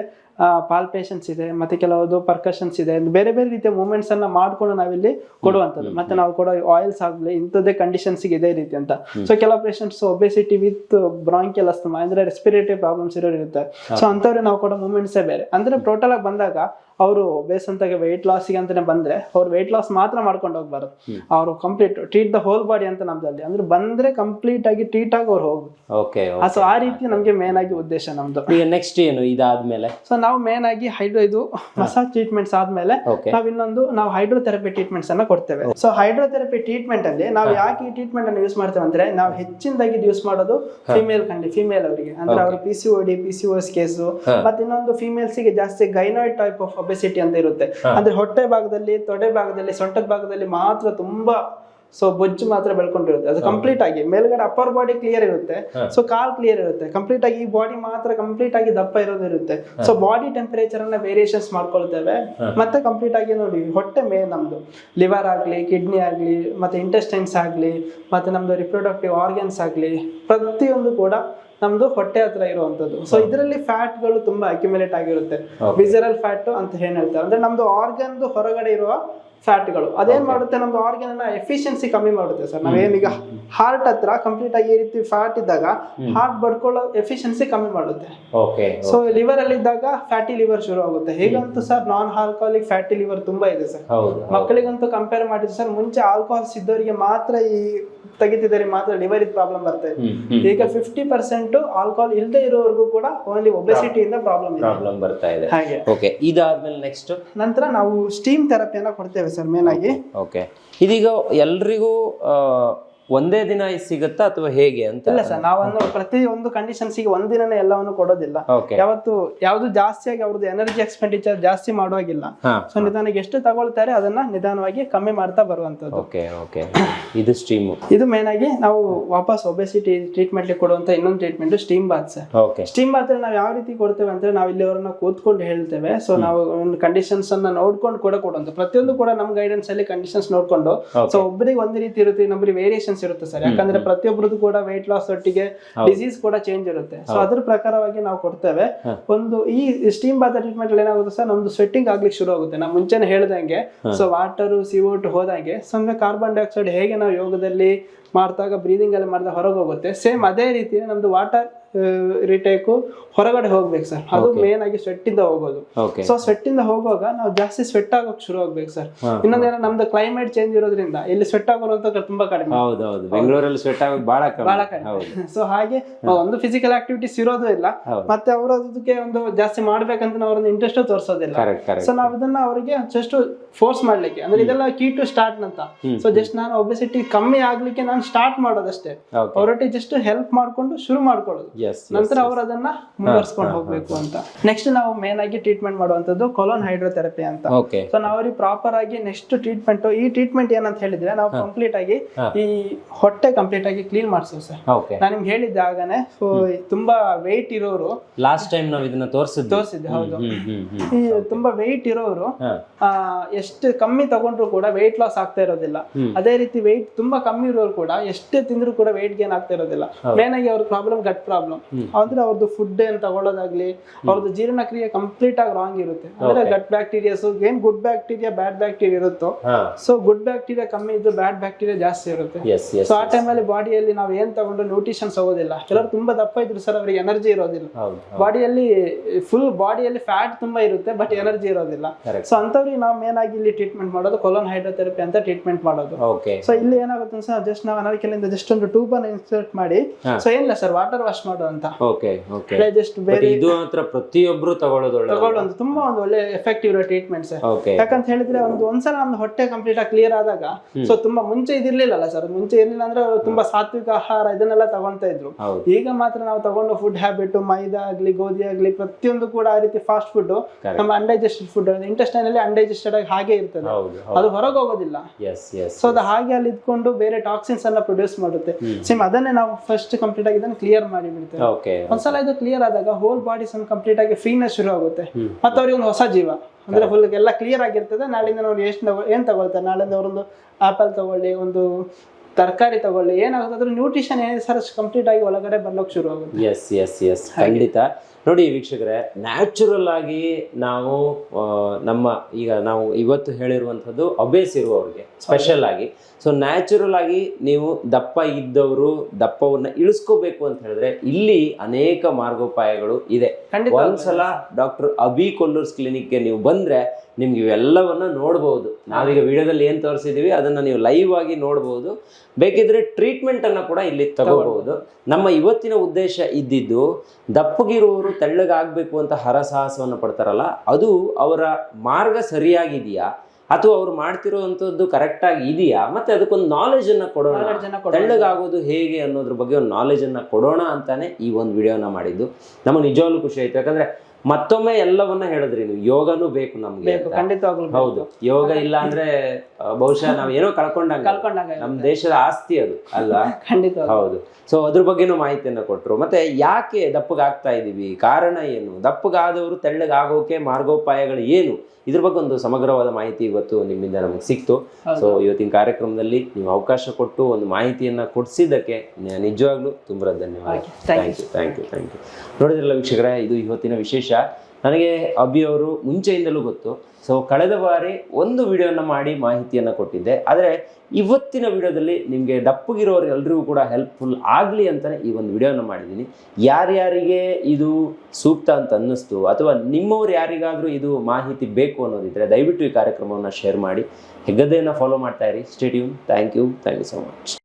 Speaker 2: ಪಾಲ್ಪೇಷನ್ಸ್ ಇದೆ. ಮತ್ತೆ ಕೆಲವೊಂದು ಪರ್ಕಷನ್ಸ್ ಇದೆ. ಬೇರೆ ಬೇರೆ ರೀತಿಯ ಮೂವ್ಮೆಂಟ್ಸ್ ಅನ್ನ ಮಾಡ್ಕೊಂಡು ನಾವಿಲ್ಲಿ ಕೊಡುವಂಥದ್ದು. ಮತ್ತೆ ನಾವು ಕೊಡೋ ಆಯಿಲ್ಸ್ ಆಗಲಿ ಇಂಥದ್ದೇ ಕಂಡೀಷನ್ಸ್ ಇದೆ ರೀತಿ ಅಂತ. ಸೊ ಕೆಲವು patients obesity with bronchial asthma ಅಂದ್ರೆ ರೆಸ್ಪಿರೇಟರಿ ಪ್ರಾಬ್ಲಮ್ಸ್ ಇರೋರು ಇರುತ್ತೆ. ಸೊ ಅಂತವ್ರೆ ನಾವು ಕೊಡೋ ಮೂವ್ಮೆಂಟ್ಸೇ ಬೇರೆ. ಅಂದ್ರೆ ಟೋಟಲ್ ಆಗಿ ಬಂದಾಗ ಅವರು ಬೇಸ್ ಅಂತ ವೆಯ್ಟ್ ಲಾಸ್ಗೆ ಅಂತಾನೆ ಬಂದ್ರೆ ಅವ್ರು ವೆಯ್ಟ್ ಲಾಸ್ ಮಾತ್ರ ಮಾಡ್ಕೊಂಡು ಹೋಗ್ಬಾರ್ದು. ಅವರು complete treat the whole body ಅಂತ ನಮ್ದಲ್ಲಿ. ಅಂದ್ರೆ ಬಂದ್ರೆ ಕಂಪ್ಲೀಟ್ ಆಗಿ ಟ್ರೀಟ್ ಆಗಿ ಅವ್ರು ಹೋಗ್ಬೇಕು.
Speaker 1: ಓಕೆ
Speaker 2: ಸೊ ಆ ರೀತಿ ನಮ್ಗೆ ಮೇನ್ ಆಗಿ ಉದ್ದೇಶ ನಮ್ದು.
Speaker 1: ಈಗ ನೆಕ್ಸ್ಟ್ ಏನು ಇದಾದ್ಮೇಲೆ?
Speaker 2: ಸೊ ನಾವು ಮೇನ್ ಆಗಿ ಹೈಡ್ರೋ ಇದು ಮಸಾಜ್ ಟ್ರೀಟ್ಮೆಂಟ್ಸ್ ಆದ್ಮೇಲೆ. ನಾವ್ ಇನ್ನೊಂದು ನಾವು ಹೈಡ್ರೋಥೆರಪಿ ಟ್ರೀಟ್ಮೆಂಟ್ಸ್ ಅನ್ನ ಕೊಡ್ತೇವೆ. ಸೊ ಹೈಡ್ರೋಥೆರಪಿ ಟ್ರೀಟ್ಮೆಂಟ್ ಅಲ್ಲಿ ನಾವು ಯಾಕೆ ಈ ಟ್ರೀಟ್ಮೆಂಟ್ ಅನ್ನು ಯೂಸ್ ಮಾಡ್ತೇವೆ ಅಂದ್ರೆ ನಾವು ಹೆಚ್ಚಿನದಾಗಿ ಯೂಸ್ ಮಾಡೋದು ಫಿಮೇಲ್ ಕಂಡಿ ಫಿಮೇಲ್ ಅವರಿಗೆ. ಅಂದ್ರೆ ಅವರು P C D P C O S case ಮತ್ತೆ ಇನ್ನೊಂದು ಫಿಮೇಲ್ಸ್ಗೆ ಜಾಸ್ತಿ ಗೈನಾಯ್ಡ್ ಟೈಪ್ ಆಫ್ ಒಬೆಸಿಟಿ ಅಂತ ಇರುತ್ತೆ. ಅಂದ್ರೆ ಹೊಟ್ಟೆ ಭಾಗದಲ್ಲಿ ತೊಡೆ ಭಾಗದಲ್ಲಿ ಸೊಂಟದ ಭಾಗದಲ್ಲಿ ಮಾತ್ರ ತುಂಬಾ ಸೊ ಬೊಜ್ಜು ಮಾತ್ರ ಬೆಳ್ಕೊಂಡಿರುತ್ತೆ. ಅದು ಕಂಪ್ಲೀಟ್ ಆಗಿ ಮೇಲ್ಗಡೆ ಅಪ್ಪರ್ ಬಾಡಿ ಕ್ಲಿಯರ್ ಇರುತ್ತೆ. ಸೊ ಕಾಲ್ ಕ್ಲಿಯರ್ ಇರುತ್ತೆ. ಕಂಪ್ಲೀಟ್ ಆಗಿ ಈ ಬಾಡಿ ಮಾತ್ರ ಕಂಪ್ಲೀಟ್ ಆಗಿ ದಪ್ಪ ಇರೋದು ಇರುತ್ತೆ. ಸೊ ಬಾಡಿ ಟೆಂಪರೇಚರ್ ಅನ್ನ ವೇರಿಯೇಷನ್ಸ್ ಮಾಡ್ಕೊಳ್ತೇವೆ. ಮತ್ತೆ ಕಂಪ್ಲೀಟ್ ಆಗಿ ನೋಡಿ ಹೊಟ್ಟೆ ಮೇ ನಮ್ದು. ಲಿವರ್ ಆಗ್ಲಿ ಕಿಡ್ನಿ ಆಗ್ಲಿ ಮತ್ತೆ ಇಂಟೆಸ್ಟೈನ್ಸ್ ಆಗ್ಲಿ ಮತ್ತೆ ನಮ್ದು ರಿಪ್ರೊಡಕ್ಟಿವ್ ಆರ್ಗನ್ಸ್ ಆಗ್ಲಿ ಪ್ರತಿಯೊಂದು ಕೂಡ ನಮ್ದು ಹೊಟ್ಟೆ ಹತ್ರ ಇರುವಂತದ್ದು ಸೊ ಇದರಲ್ಲಿ ಫ್ಯಾಟ್ಗಳು ತುಂಬಾ ಅಕ್ಯುಮುಲೇಟ್ ಆಗಿರುತ್ತೆ. ವಿಸರಲ್ ಫ್ಯಾಟ್ ಅಂತ ಏನ್ ಹೇಳ್ತಾರೆ? ಅಂದ್ರೆ ನಮ್ದು ಆರ್ಗನ್ ಹೊರಗಡೆ ಇರುವ ಫ್ಯಾಟ್ಗಳು. ಅದೇನ್ ಮಾಡುತ್ತೆ? ನಮ್ದು ಆರ್ಗನ್ ಅನ್ನ ಎಫಿಷಿಯನ್ಸಿ ಕಮ್ಮಿ ಮಾಡುತ್ತೆ ಸರ್. ನಾವೇನೀಗ ಹಾರ್ಟ್ ಹತ್ರ ಕಂಪ್ಲೀಟ್ ಆಗಿ ಈ ರೀತಿ ಫ್ಯಾಟ್ ಇದ್ದಾಗ ಹಾರ್ಟ್ ಬಡ್ಕೊಳ್ಳೋ ಎಫಿಷಿಯನ್ಸಿ ಕಮ್ಮಿ ಮಾಡುತ್ತೆ. ಸೊ ಲಿವರ್ ಅಲ್ಲಿ ಇದ್ದಾಗ ಫ್ಯಾಟಿ ಲಿವರ್ ಶುರು ಆಗುತ್ತೆ. ಹೇಗಂತೂ sir non alcoholic fatty liver ತುಂಬಾ ಇದೆ ಸರ್. ಮಕ್ಕಳಿಗಂತೂ ಕಂಪೇರ್ ಮಾಡಿದ್ರೆ ಸರ್ ಮುಂಚೆ ಆಲ್ಕೋಹಾಲ್ ಇದ್ದವರಿಗೆ ಮಾತ್ರ ಈ ತೆಗಿತಿದ್ದಾರೆ ಮಾತ್ರ ಲಿವರ್ ಇದ್ ಪ್ರಾಬ್ಲಮ್ ಬರ್ತಾ ಇದೆ ಈಗ ಫಿಫ್ಟಿ ಪರ್ಸೆಂಟ್ ಆಲ್ಕೋಹಾಲ್ ಇಲ್ಲದೆ ಇರೋವರೆಗೂ ಕೂಡ ಓನ್ಲಿ ಒಬೆಸಿಟಿಯಿಂದ ಪ್ರಾಬ್ಲಮ್
Speaker 1: ಪ್ರಾಬ್ಲಮ್ ಬರ್ತಾ ಇದೆ.
Speaker 2: ಹಾಗೆ.
Speaker 1: ಓಕೆ ಇದಾದ್ಮೇಲೆ ನೆಕ್ಸ್ಟ್
Speaker 2: ನಂತರ ನಾವು ಸ್ಟೀಮ್ ಥೆರಪಿಯನ್ನ ಕೊಡ್ತೇವೆ ಸರ್ ಮೇನ್ ಆಗಿ
Speaker 1: ಓಕೆ. ಇದೀಗ ಎಲ್ರಿಗೂ ಒಂದೇ ದಿನ ಸಿಗುತ್ತಾ ಅಥವಾ ಹೇಗೆ ಅಂತ?
Speaker 2: ಇಲ್ಲ ಸರ್ ನಾವನ್ನು ಪ್ರತಿ ಒಂದು ಕಂಡೀಷನ್ಸ್ಗೆ ಒಂದಿನನೇ ಎಲ್ಲವನ್ನು ಕೊಡೋದಿಲ್ಲ. ಯಾವತ್ತು ಯಾವ್ದು ಜಾಸ್ತಿಯಾಗಿ ಅವ್ರದ್ದು ಎನರ್ಜಿ ಎಕ್ಸ್ಪೆಂಡಿಚರ್ ಜಾಸ್ತಿ ಮಾಡುವಾಗಿಲ್ಲ. ಸೊ ನಿಧಾನಕ್ಕೆ ಎಷ್ಟು ತಗೊಳ್ತಾರೆ ಅದನ್ನ ನಿಧಾನವಾಗಿ ಕಮ್ಮಿ ಮಾಡ್ತಾ ಬರುವಂತದ್ದು
Speaker 1: ಓಕೆ ಓಕೆ ಇದು ಸ್ಟೀಮ್
Speaker 2: ಇದು ಮೇನ್ ಆಗಿ ನಾವು ವಾಪಸ್ ಒಬೆಸಿಟಿ ಟ್ರೀಟ್ಮೆಂಟ್ ಕೊಡುವಂತ ಇನ್ನೊಂದು treatment steam bath sir. Steam bath ನಾವು ಯಾವ ರೀತಿ ಕೊಡ್ತೇವೆ ಅಂದ್ರೆ ನಾವು ಇಲ್ಲಿ ಅವ್ರನ್ನ ಕೂತ್ಕೊಂಡು ಹೇಳ್ತೇವೆ. ಸೊ ನಾವು ಒಂದು ಕಂಡೀಷನ್ಸ್ ಅನ್ನ ನೋಡ್ಕೊಂಡು ಕೂಡ ಕೊಡುವಂತ ಪ್ರತಿಯೊಂದು ಕೂಡ ನಮ್ಮ ಗೈಡೆನ್ಸ್ ಅಲ್ಲಿ ಕಂಡೀಷನ್ಸ್ ನೋಡ್ಕೊಂಡು. ಸೊ ಒಬ್ಬರಿಗೆ ಒಂದೇ ರೀತಿ ಇರುತ್ತೆ ಇನ್ನೊಬ್ಬರಿಗೆ ವೇರಿಯೇಷನ್ಸ್ ಇರುತ್ತೆ ಸರ್. ಯಾಕಂದ್ರೆ ಪ್ರತಿಯೊಬ್ಬರದ್ದು ಕೂಡ ವೆಯ್ಟ್ ಲಾಸ್ ಒಟ್ಟಿಗೆ ಡಿಸೀಸ್ ಕೂಡ ಚೇಂಜ್ ಇರುತ್ತೆ. ಸೊ ಅದ್ರ ಪ್ರಕಾರವಾಗಿ ನಾವು ಕೊಡ್ತೇವೆ. ಒಂದು ಈ ಸ್ಟೀಮ್ ಬಾತ್ ಟ್ರೀಟ್ಮೆಂಟ್ ಅಲ್ಲಿ ಏನಾಗುತ್ತೆ ಸರ್ ನಮ್ದು ಸ್ವೆಟ್ಟಿಂಗ್ ಆಗ್ಲಿಕ್ಕೆ ಶುರು ಆಗುತ್ತೆ. ನಾವು ಮುಂಚೆನೆ ಹೇಳ್ದಂಗೆ ಸೊ ವಾಟರ್ ಸಿವೋಟ್ ಹೋದಂಗೆ ಸೊ ಹಂಗೆ ಕಾರ್ಬನ್ ಡೈಆಕ್ಸೈಡ್ ಹೇಗೆ ನಾವು ಯೋಗದಲ್ಲಿ ಮಾಡ್ತಾಗ ಬ್ರೀದಿಂಗ್ ಅಲ್ಲಿ ಮಾಡಿದಾಗ ಹೊರಗೆ ಹೋಗುತ್ತೆ. ಸೇಮ್ ಅದೇ ರೀತಿ ನಮ್ದು ವಾಟರ್ ರಿಟೇಕು ಹೊರಗಡೆ ಹೋಗ್ಬೇಕು ಸರ್ ಅದು ಮೇನ್ ಆಗಿ ಸ್ವೆಟ್ ಇಂದ ಹೋಗೋದು. ಸೊ ಸ್ವೆಟ್ ಇಂದ ಹೋಗುವಾಗ ನಾವು ಜಾಸ್ತಿ ಸ್ವೆಟ್ ಆಗೋಕ್ ಶುರು ಆಗ್ಬೇಕು ಸರ್ ಇನ್ನೊಂದೇನ ನಮ್ದು ಕ್ಲೈಮೇಟ್ ಚೇಂಜ್ ಇರೋದ್ರಿಂದ ಇಲ್ಲಿ ಸ್ವೆಟ್ ಆಗೋದು ತುಂಬಾ ಕಡಿಮೆ.
Speaker 1: ಹೌದು ಬೆಂಗಳೂರಲ್ಲಿ ಸ್ವೆಟ್ ಆಗೋದು ಬಹಳ
Speaker 2: ಬಹಳ ಕಡಿಮೆ. ಸೊ ಹಾಗೆ ಒಂದು ಫಿಸಿಕಲ್ ಆಕ್ಟಿವಿಟೀಸ್ ಇರೋದು ಇಲ್ಲ. ಮತ್ತೆ ಅವರು ಅದಕ್ಕೆ ಒಂದು ಜಾಸ್ತಿ ಮಾಡ್ಬೇಕಂತ ನಾವು ಅವ್ರನ್ನ ಇಂಟ್ರೆಸ್ಟ್ ತೋರಿಸೋದಿಲ್ಲ. ಸೊ ನಾವು ಇದನ್ನ ಅವರಿಗೆ ಜಸ್ಟ್ ಫೋರ್ಸ್ ಮಾಡ್ಲಿಕ್ಕೆ. ಅಂದ್ರೆ ಇದೆಲ್ಲ ಕೀ ಟು ಸ್ಟಾರ್ಟ್ ಅಂತ. ಸೊ ಜಸ್ಟ್ ನಾನು ಒಬೆಸಿಟಿ ಕಮ್ಮಿ ಆಗ್ಲಿಕ್ಕೆ ನಾನು ಸ್ಟಾರ್ಟ್ ಮಾಡೋದಷ್ಟೇ. ಅವರೊಟ್ಟಿಗೆ ಜಸ್ಟ್ ಹೆಲ್ಪ್ ಮಾಡ್ಕೊಂಡು ಶುರು ಮಾಡ್ಕೊಳ್ಳೋದು. ನಂತರ ಅವ್ರು ಅದನ್ನ ಮುಂದುವರ್ಸ್ಕೊಂಡು ಹೋಗ್ಬೇಕು ಅಂತ. ನೆಕ್ಸ್ಟ್ ನಾವು ಮೇನ್ ಆಗಿ ಟ್ರೀಟ್ಮೆಂಟ್ ಮಾಡುವಂತದ್ದು ಕೊಲೋನ್ ಹೈಡ್ರೋಥೆರಪಿ ಅಂತ. ಸೊ ನಾವು ಅವ್ರಿಗೆ ಪ್ರಾಪರ್ ಆಗಿ ನೆಕ್ಸ್ಟ್ ಟ್ರೀಟ್ಮೆಂಟ್ ಈ ಟ್ರೀಟ್ಮೆಂಟ್ ಏನಂತ ಹೇಳಿದ್ರೆ ನಾವು ಕಂಪ್ಲೀಟ್ ಆಗಿ ಈ ಹೊಟ್ಟೆ ಕಂಪ್ಲೀಟ್ ಆಗಿ ಕ್ಲೀನ್ ಮಾಡಿಸ್ತೀವಿ ಸರ್. ನಾನು ನಿಮ್ಗೆ ಹೇಳಿದ್ದೆ ಆಗನೆ ಸೊ ತುಂಬಾ ವೆಯ್ಟ್ ಇರೋರು
Speaker 1: ಲಾಸ್ಟ್ ಟೈಮ್ ನಾವು ಇದನ್ನ ತೋರಿಸಿದ್ದು
Speaker 2: ತೋರಿಸಿದ್ದೆ ಹೌದು. ಈ ತುಂಬಾ ವೆಯ್ಟ್ ಇರೋರು ಎಷ್ಟು ಕಮ್ಮಿ ತಗೊಂಡ್ರು ಕೂಡ ವೆಯ್ಟ್ ಲಾಸ್ ಆಗ್ತಾ ಇರೋದಿಲ್ಲ. ಅದೇ ರೀತಿ ವೆಯ್ಟ್ ತುಂಬಾ ಕಮ್ಮಿ ಇರೋರು ಕೂಡ ಎಷ್ಟೇ ತಿಂದ್ರು ಕೂಡ ವೆಯ್ಟ್ ಗೇನ್ ಆಗ್ತಾ ಇರೋದಿಲ್ಲ. ಮೇನ್ ಆಗಿ ಅವ್ರ ಪ್ರಾಬ್ಲಮ್ ಗಟ್ ಪ್ರಾಬ್ಲಮ್ ಅಂದ್ರೆ ಅವ್ರದ್ದು ಫುಡ್ ಏನ್ ತಗೊಳ್ಳೋದಾಗ್ಲಿ ಅವ್ರದ್ದು ಜೀರ್ಣಕ್ರಿಯೆ ಕಂಪ್ಲೀಟ್ ಆಗಿ ರಾಂಗ್ ಇರುತ್ತೆ. ಅಂದ್ರೆ ಗಟ್ ಬ್ಯಾಕ್ಟೀರಿಯಾಸ್ ಏನ್ ಗುಡ್ ಬ್ಯಾಕ್ಟೀರಿಯಾ ಬ್ಯಾಡ್ ಬ್ಯಾಕ್ಟೀರಿಯಾ ಇರುತ್ತೋ ಸೊ ಗುಡ್ ಬ್ಯಾಕ್ಟೀರಿಯಾ ಕಮ್ಮಿ ಇದ್ದು ಬ್ಯಾಡ್ ಬ್ಯಾಕ್ಟೀರಿಯಾ ಜಾಸ್ತಿ ಇರುತ್ತೆ. ಸೊ ಆ ಟೈಮಲ್ಲಿ ಬಾಡಿಯಲ್ಲಿ ನಾವು ಏನ್ ತಗೊಂಡು ನ್ಯೂಟ್ರಿಷನ್ಸ್ ಹೋಗೋದಿಲ್ಲ. ಕೆಲವರು ತುಂಬಾ ದಪ್ಪ ಇದ್ರು ಸರ್ ಅವರಿಗೆ ಎನರ್ಜಿ ಇರೋದಿಲ್ಲ. ಬಾಡಿಯಲ್ಲಿ ಫುಲ್ ಬಾಡಿಯಲ್ಲಿ ಫ್ಯಾಟ್ ತುಂಬಾ ಇರುತ್ತೆ ಬಟ್ ಎನರ್ಜಿ ಇರೋದಿಲ್ಲ. ಸೊ ಅಂತವ್ರಿಗೆ ನಾವು ಮೇನ್ ಆಗಿ ಇಲ್ಲಿ ಟ್ರೀಟ್ಮೆಂಟ್ ಮಾಡೋದು ಕೊಲೋನ್ ಹೈಡ್ರೋಥೆರಪಿ ಅಂತ ಟ್ರೀಟ್ಮೆಂಟ್ ಮಾಡೋದು. ಸೊ ಇಲ್ಲಿ ಏನಾಗುತ್ತೆ ಸರ್ ಜಸ್ಟ್ ನಾವು ಅನರಿಕೆಲಿಂದ ಜಸ್ಟ್ ಒಂದು ಟ್ಯೂಬ್ ಅನ್ನು ಇನ್ಸರ್ಟ್ ಮಾಡಿ ಸೊ ಏನಿಲ್ಲ ಸರ್ ವಾಟರ್ ವಾಶ್ ಮಾಡು. ಅಂತ.
Speaker 1: ಓಕೆ ಓಕೆ
Speaker 2: ಜಸ್ಟ್ ಬೇರೆ
Speaker 1: ಇದು ಮಾತ್ರ ಪ್ರತಿಯೊಬ್ರು ತಗೊಳ್ಳೋದು.
Speaker 2: ತುಂಬಾ ಒಂದು ಒಳ್ಳೆ ಎಫೆಕ್ಟಿವ್ ಇರೋ ಟ್ರೀಟ್ಮೆಂಟ್ ಸರ್
Speaker 1: ಓಕೆ
Speaker 2: ಯಾಕಂತ ಹೇಳಿದ್ರೆ ಒಂದು ಒಂದ್ಸಲ ನಮ್ದು ಹೊಟ್ಟೆ ಕಂಪ್ಲೀಟ್ ಆಗಿ ಕ್ಲಿಯರ್ ಆದಾಗ ಸೊ ತುಂಬಾ ಮುಂಚೆ ಇದಿರ್ಲಿಲ್ಲ ಸರ್ ಮುಂಚೆ ಏನಿಲ್ಲ ಅಂದ್ರೆ ತುಂಬಾ ಸಾತ್ವಿಕ ಆಹಾರ ಇದನ್ನೆಲ್ಲ ತಗೊಂತ ಇದ್ರು. ಈಗ ಮಾತ್ರ ನಾವು ತಗೊಂಡು ಫುಡ್ ಹ್ಯಾಬಿಟ್ ಮೈದಾ ಆಗ್ಲಿ ಗೋಧಿ ಆಗ್ಲಿ ಪ್ರತಿಯೊಂದು ಕೂಡ ಆ ರೀತಿ ಫಾಸ್ಟ್ ಫುಡ್ ನಮ್ಮ ಅನ್ಡೈಜೆಸ್ಟೆಡ್ ಫುಡ್ ಇಂಟೆಸ್ಟೈನ್ ಅಲ್ಲಿ ಅನ್ಡೈಜೆಸ್ಟೆಡ್ ಆಗಿ ಹಾಗೆ ಇರ್ತದೆ. ಅದು ಹೊರಗೆ ಹೋಗೋದಿಲ್ಲ. ಸೊ ಅದು ಹಾಗೆ ಅಲ್ಲಿ ಇದ್ಕೊಂಡು ಬೇರೆ ಟಾಕ್ಸಿನ್ಸ್ ಎಲ್ಲ ಪ್ರೊಡ್ಯೂಸ್ ಮಾಡುತ್ತೆ. ಸಿಮ್ ಅದನ್ನೇ ನಾವು ಫಸ್ಟ್ ಕಂಪ್ಲೀಟ್ ಆಗಿ ಇದನ್ನು ಕ್ಲಿಯರ್ ಮಾಡಿ
Speaker 1: ಓಕೆ
Speaker 2: ಒಂದ್ಸಲ ಇದು ಕ್ಲಿಯರ್ ಆದಾಗ ಹೋಲ್ ಬಾಡಿ ಸಮ್ ಕಂಪ್ಲೀಟ್ ಆಗಿ ಫ್ರೀನೆಸ್ ಶುರು ಆಗುತ್ತೆ. ಮತ್ತೆ ಅವ್ರಿಗೆ ಒಂದು ಹೊಸ ಜೀವ. ಅಂದ್ರೆ ಫುಲ್ ಎಲ್ಲ ಕ್ಲಿಯರ್ ಆಗಿರ್ತದೆ. ನಾಳಿಂದ ಅವ್ರು ಎಷ್ಟು ಏನ್ ತಗೊಳ್ತಾರೆ? ನಾಳಿಂದ ಅವರೊಂದು ಆಪಲ್ ತಗೊಳ್ಳಿ ಒಂದು ತರಕಾರಿ ತಗೊಳ್ಳಿ ಏನಾಗುತ್ತೆ ಅದ್ರ ನ್ಯೂಟ್ರಿಷನ್ ಏನಿದೆ ಸರ್ ಕಂಪ್ಲೀಟ್ ಆಗಿ ಒಳಗಡೆ ಬರ್ಲೋಕ್ ಶುರು ಆಗುತ್ತೆ.
Speaker 1: ಎಸ್ ಎಸ್ ಎಸ್ ಖಂಡಿತ. ನೋಡಿ ವೀಕ್ಷಕರೇ ನ್ಯಾಚುರಲ್ ಆಗಿ ನಾವು ನಮ್ಮ ಈಗ ನಾವು ಇವತ್ತು ಹೇಳಿರುವಂಥದ್ದು ಅಬೇಸ್ ಇರುವವ್ರಿಗೆ ಸ್ಪೆಷಲ್ ಆಗಿ. ಸೊ ನ್ಯಾಚುರಲ್ ಆಗಿ ನೀವು ದಪ್ಪ ಇದ್ದವರು ದಪ್ಪವನ್ನ ಇಳಿಸ್ಕೋಬೇಕು ಅಂತ ಹೇಳಿದ್ರೆ ಇಲ್ಲಿ ಅನೇಕ ಮಾರ್ಗೋಪಾಯಗಳು ಇದೆ. ಒಂದ್ಸಲ ಡಾಕ್ಟರ್ ಅಬಿ ಕೊಲ್ಲೂರ್ಸ್ ಕ್ಲಿನಿಕ್ಗೆ ನೀವು ಬಂದ್ರೆ ನಿಮ್ಗೆ ಇವೆಲ್ಲವನ್ನು ನೋಡ್ಬೋದು. ನಾವೀಗ ವಿಡಿಯೋದಲ್ಲಿ ಏನು ತೋರಿಸಿದ್ದೀವಿ ಅದನ್ನ ನೀವು ಲೈವ್ ಆಗಿ ನೋಡ್ಬೋದು. ಬೇಕಿದ್ರೆ ಟ್ರೀಟ್ಮೆಂಟ್ ಅನ್ನ ಕೂಡ ಇಲ್ಲಿ ತಗೋಬಹುದು ನಮ್ಮ ಇವತ್ತಿನ ಉದ್ದೇಶ ಇದ್ದಿದ್ದು ದಪ್ಪಗಿರುವವರು ತೆಳ್ಳಗಾಗ್ಬೇಕು ಅಂತ ಹರಸಾಹಸವನ್ನು ಪಡ್ತಾರಲ್ಲ ಅದು ಅವರ ಮಾರ್ಗ ಸರಿಯಾಗಿದೆಯಾ? ಅಥವಾ ಅವ್ರು ಮಾಡ್ತಿರುವಂಥದ್ದು ಕರೆಕ್ಟಾಗಿ ಇದೆಯಾ? ಮತ್ತೆ ಅದಕ್ಕೊಂದು ನಾಲೆಜ್ ಅನ್ನ ಕೊಡೋಣ.
Speaker 2: Knowledge ಅನ್ನ ಕೊಡೋಣ.
Speaker 1: ತೆಳ್ಳಗಾಗೋದು ಹೇಗೆ ಅನ್ನೋದ್ರ ಬಗ್ಗೆ ಒಂದು ನಾಲೆಜ್ ಅನ್ನ ಕೊಡೋಣ ಅಂತಾನೆ ಈ ಒಂದು ವಿಡಿಯೋನ ಮಾಡಿದ್ದು. ನಮಗೆ ನಿಜವಾಗ್ಲೂ ಖುಷಿ ಆಯ್ತು. ಯಾಕಂದ್ರೆ ಮತ್ತೊಮ್ಮೆ ಎಲ್ಲವನ್ನ ಹೇಳಿದ್ರಿ ನೀವು. ಯೋಗನೂ ಬೇಕು ನಮ್ಗೆ.
Speaker 2: ಖಂಡಿತವಾಗ್ಲೂ
Speaker 1: ಹೌದು. ಯೋಗ ಇಲ್ಲ ಅಂದ್ರೆ ಬಹುಶಃ ನಾವ್ ಏನೋ ಕಳ್ಕೊಂಡಂಗ.
Speaker 2: ಕಳ್ಕೊಂಡಾಗ
Speaker 1: ನಮ್ ದೇಶದ ಆಸ್ತಿ ಅದು ಅಲ್ಲ? [LAUGHS]
Speaker 2: ಖಂಡಿತ
Speaker 1: ಹೌದು. ಸೊ ಅದ್ರ ಬಗ್ಗೆನೂ ಮಾಹಿತಿಯನ್ನ ಕೊಟ್ರು. ಮತ್ತೆ ಯಾಕೆ ದಪ್ಪಗಾಗ್ತಾ ಇದೀವಿ? ಕಾರಣ ಏನು? ದಪ್ಪಗಾದವರು ತೆಳ್ಳಗಾಗೋಕೆ ಮಾರ್ಗೋಪಾಯಗಳು ಏನು? ಇದ್ರ ಬಗ್ಗೆ ಒಂದು ಸಮಗ್ರವಾದ ಮಾಹಿತಿ ಇವತ್ತು ನಿಮ್ಮಿಂದ ನಮಗೆ ಸಿಕ್ತು. ಸೊ ಇವತ್ತಿನ ಕಾರ್ಯಕ್ರಮದಲ್ಲಿ ನೀವು ಅವಕಾಶ ಕೊಟ್ಟು ಒಂದು ಮಾಹಿತಿಯನ್ನ ಕೊಡಿಸಿದ್ದಕ್ಕೆ ನಿಜವಾಗ್ಲೂ ತುಂಬಾ ಧನ್ಯವಾದ. Thank you thank you thank you ನೋಡಿದ್ರಲ್ಲ ವೀಕ್ಷಕರೇ ಇದು ಇವತ್ತಿನ ವಿಶೇಷ ನನಗೆ ಅಭಿಯವರು ಮುಂಚೆಯಿಂದಲೂ ಗೊತ್ತು. ಸೊ ಕಳೆದ ಬಾರಿ ಒಂದು ವಿಡಿಯೋನ ಮಾಡಿ ಮಾಹಿತಿಯನ್ನು ಕೊಟ್ಟಿದ್ದೆ. ಆದರೆ, ಇವತ್ತಿನ ವಿಡಿಯೋದಲ್ಲಿ ನಿಮಗೆ ದಪ್ಪಗಿರೋರು ಎಲ್ರಿಗೂ ಕೂಡ ಹೆಲ್ಪ್ಫುಲ್ ಆಗಲಿ ಅಂತಲೇ ಈ ಒಂದು ವಿಡಿಯೋನ ಮಾಡಿದ್ದೀನಿ. ಯಾರ್ಯಾರಿಗೆ ಇದು ಸೂಕ್ತ ಅಂತ ಅನ್ನಿಸ್ತು, ಅಥವಾ ನಿಮ್ಮವ್ರು ಯಾರಿಗಾದರೂ ಇದು ಮಾಹಿತಿ ಬೇಕು ಅನ್ನೋದಿದ್ದರೆ ದಯವಿಟ್ಟು ಈ ಕಾರ್ಯಕ್ರಮವನ್ನು ಶೇರ್ ಮಾಡಿ. ಹೆಗ್ಗದೆಯನ್ನು ಫಾಲೋ ಮಾಡ್ತಾ ಇರಿ. Stadium thank you thank you so much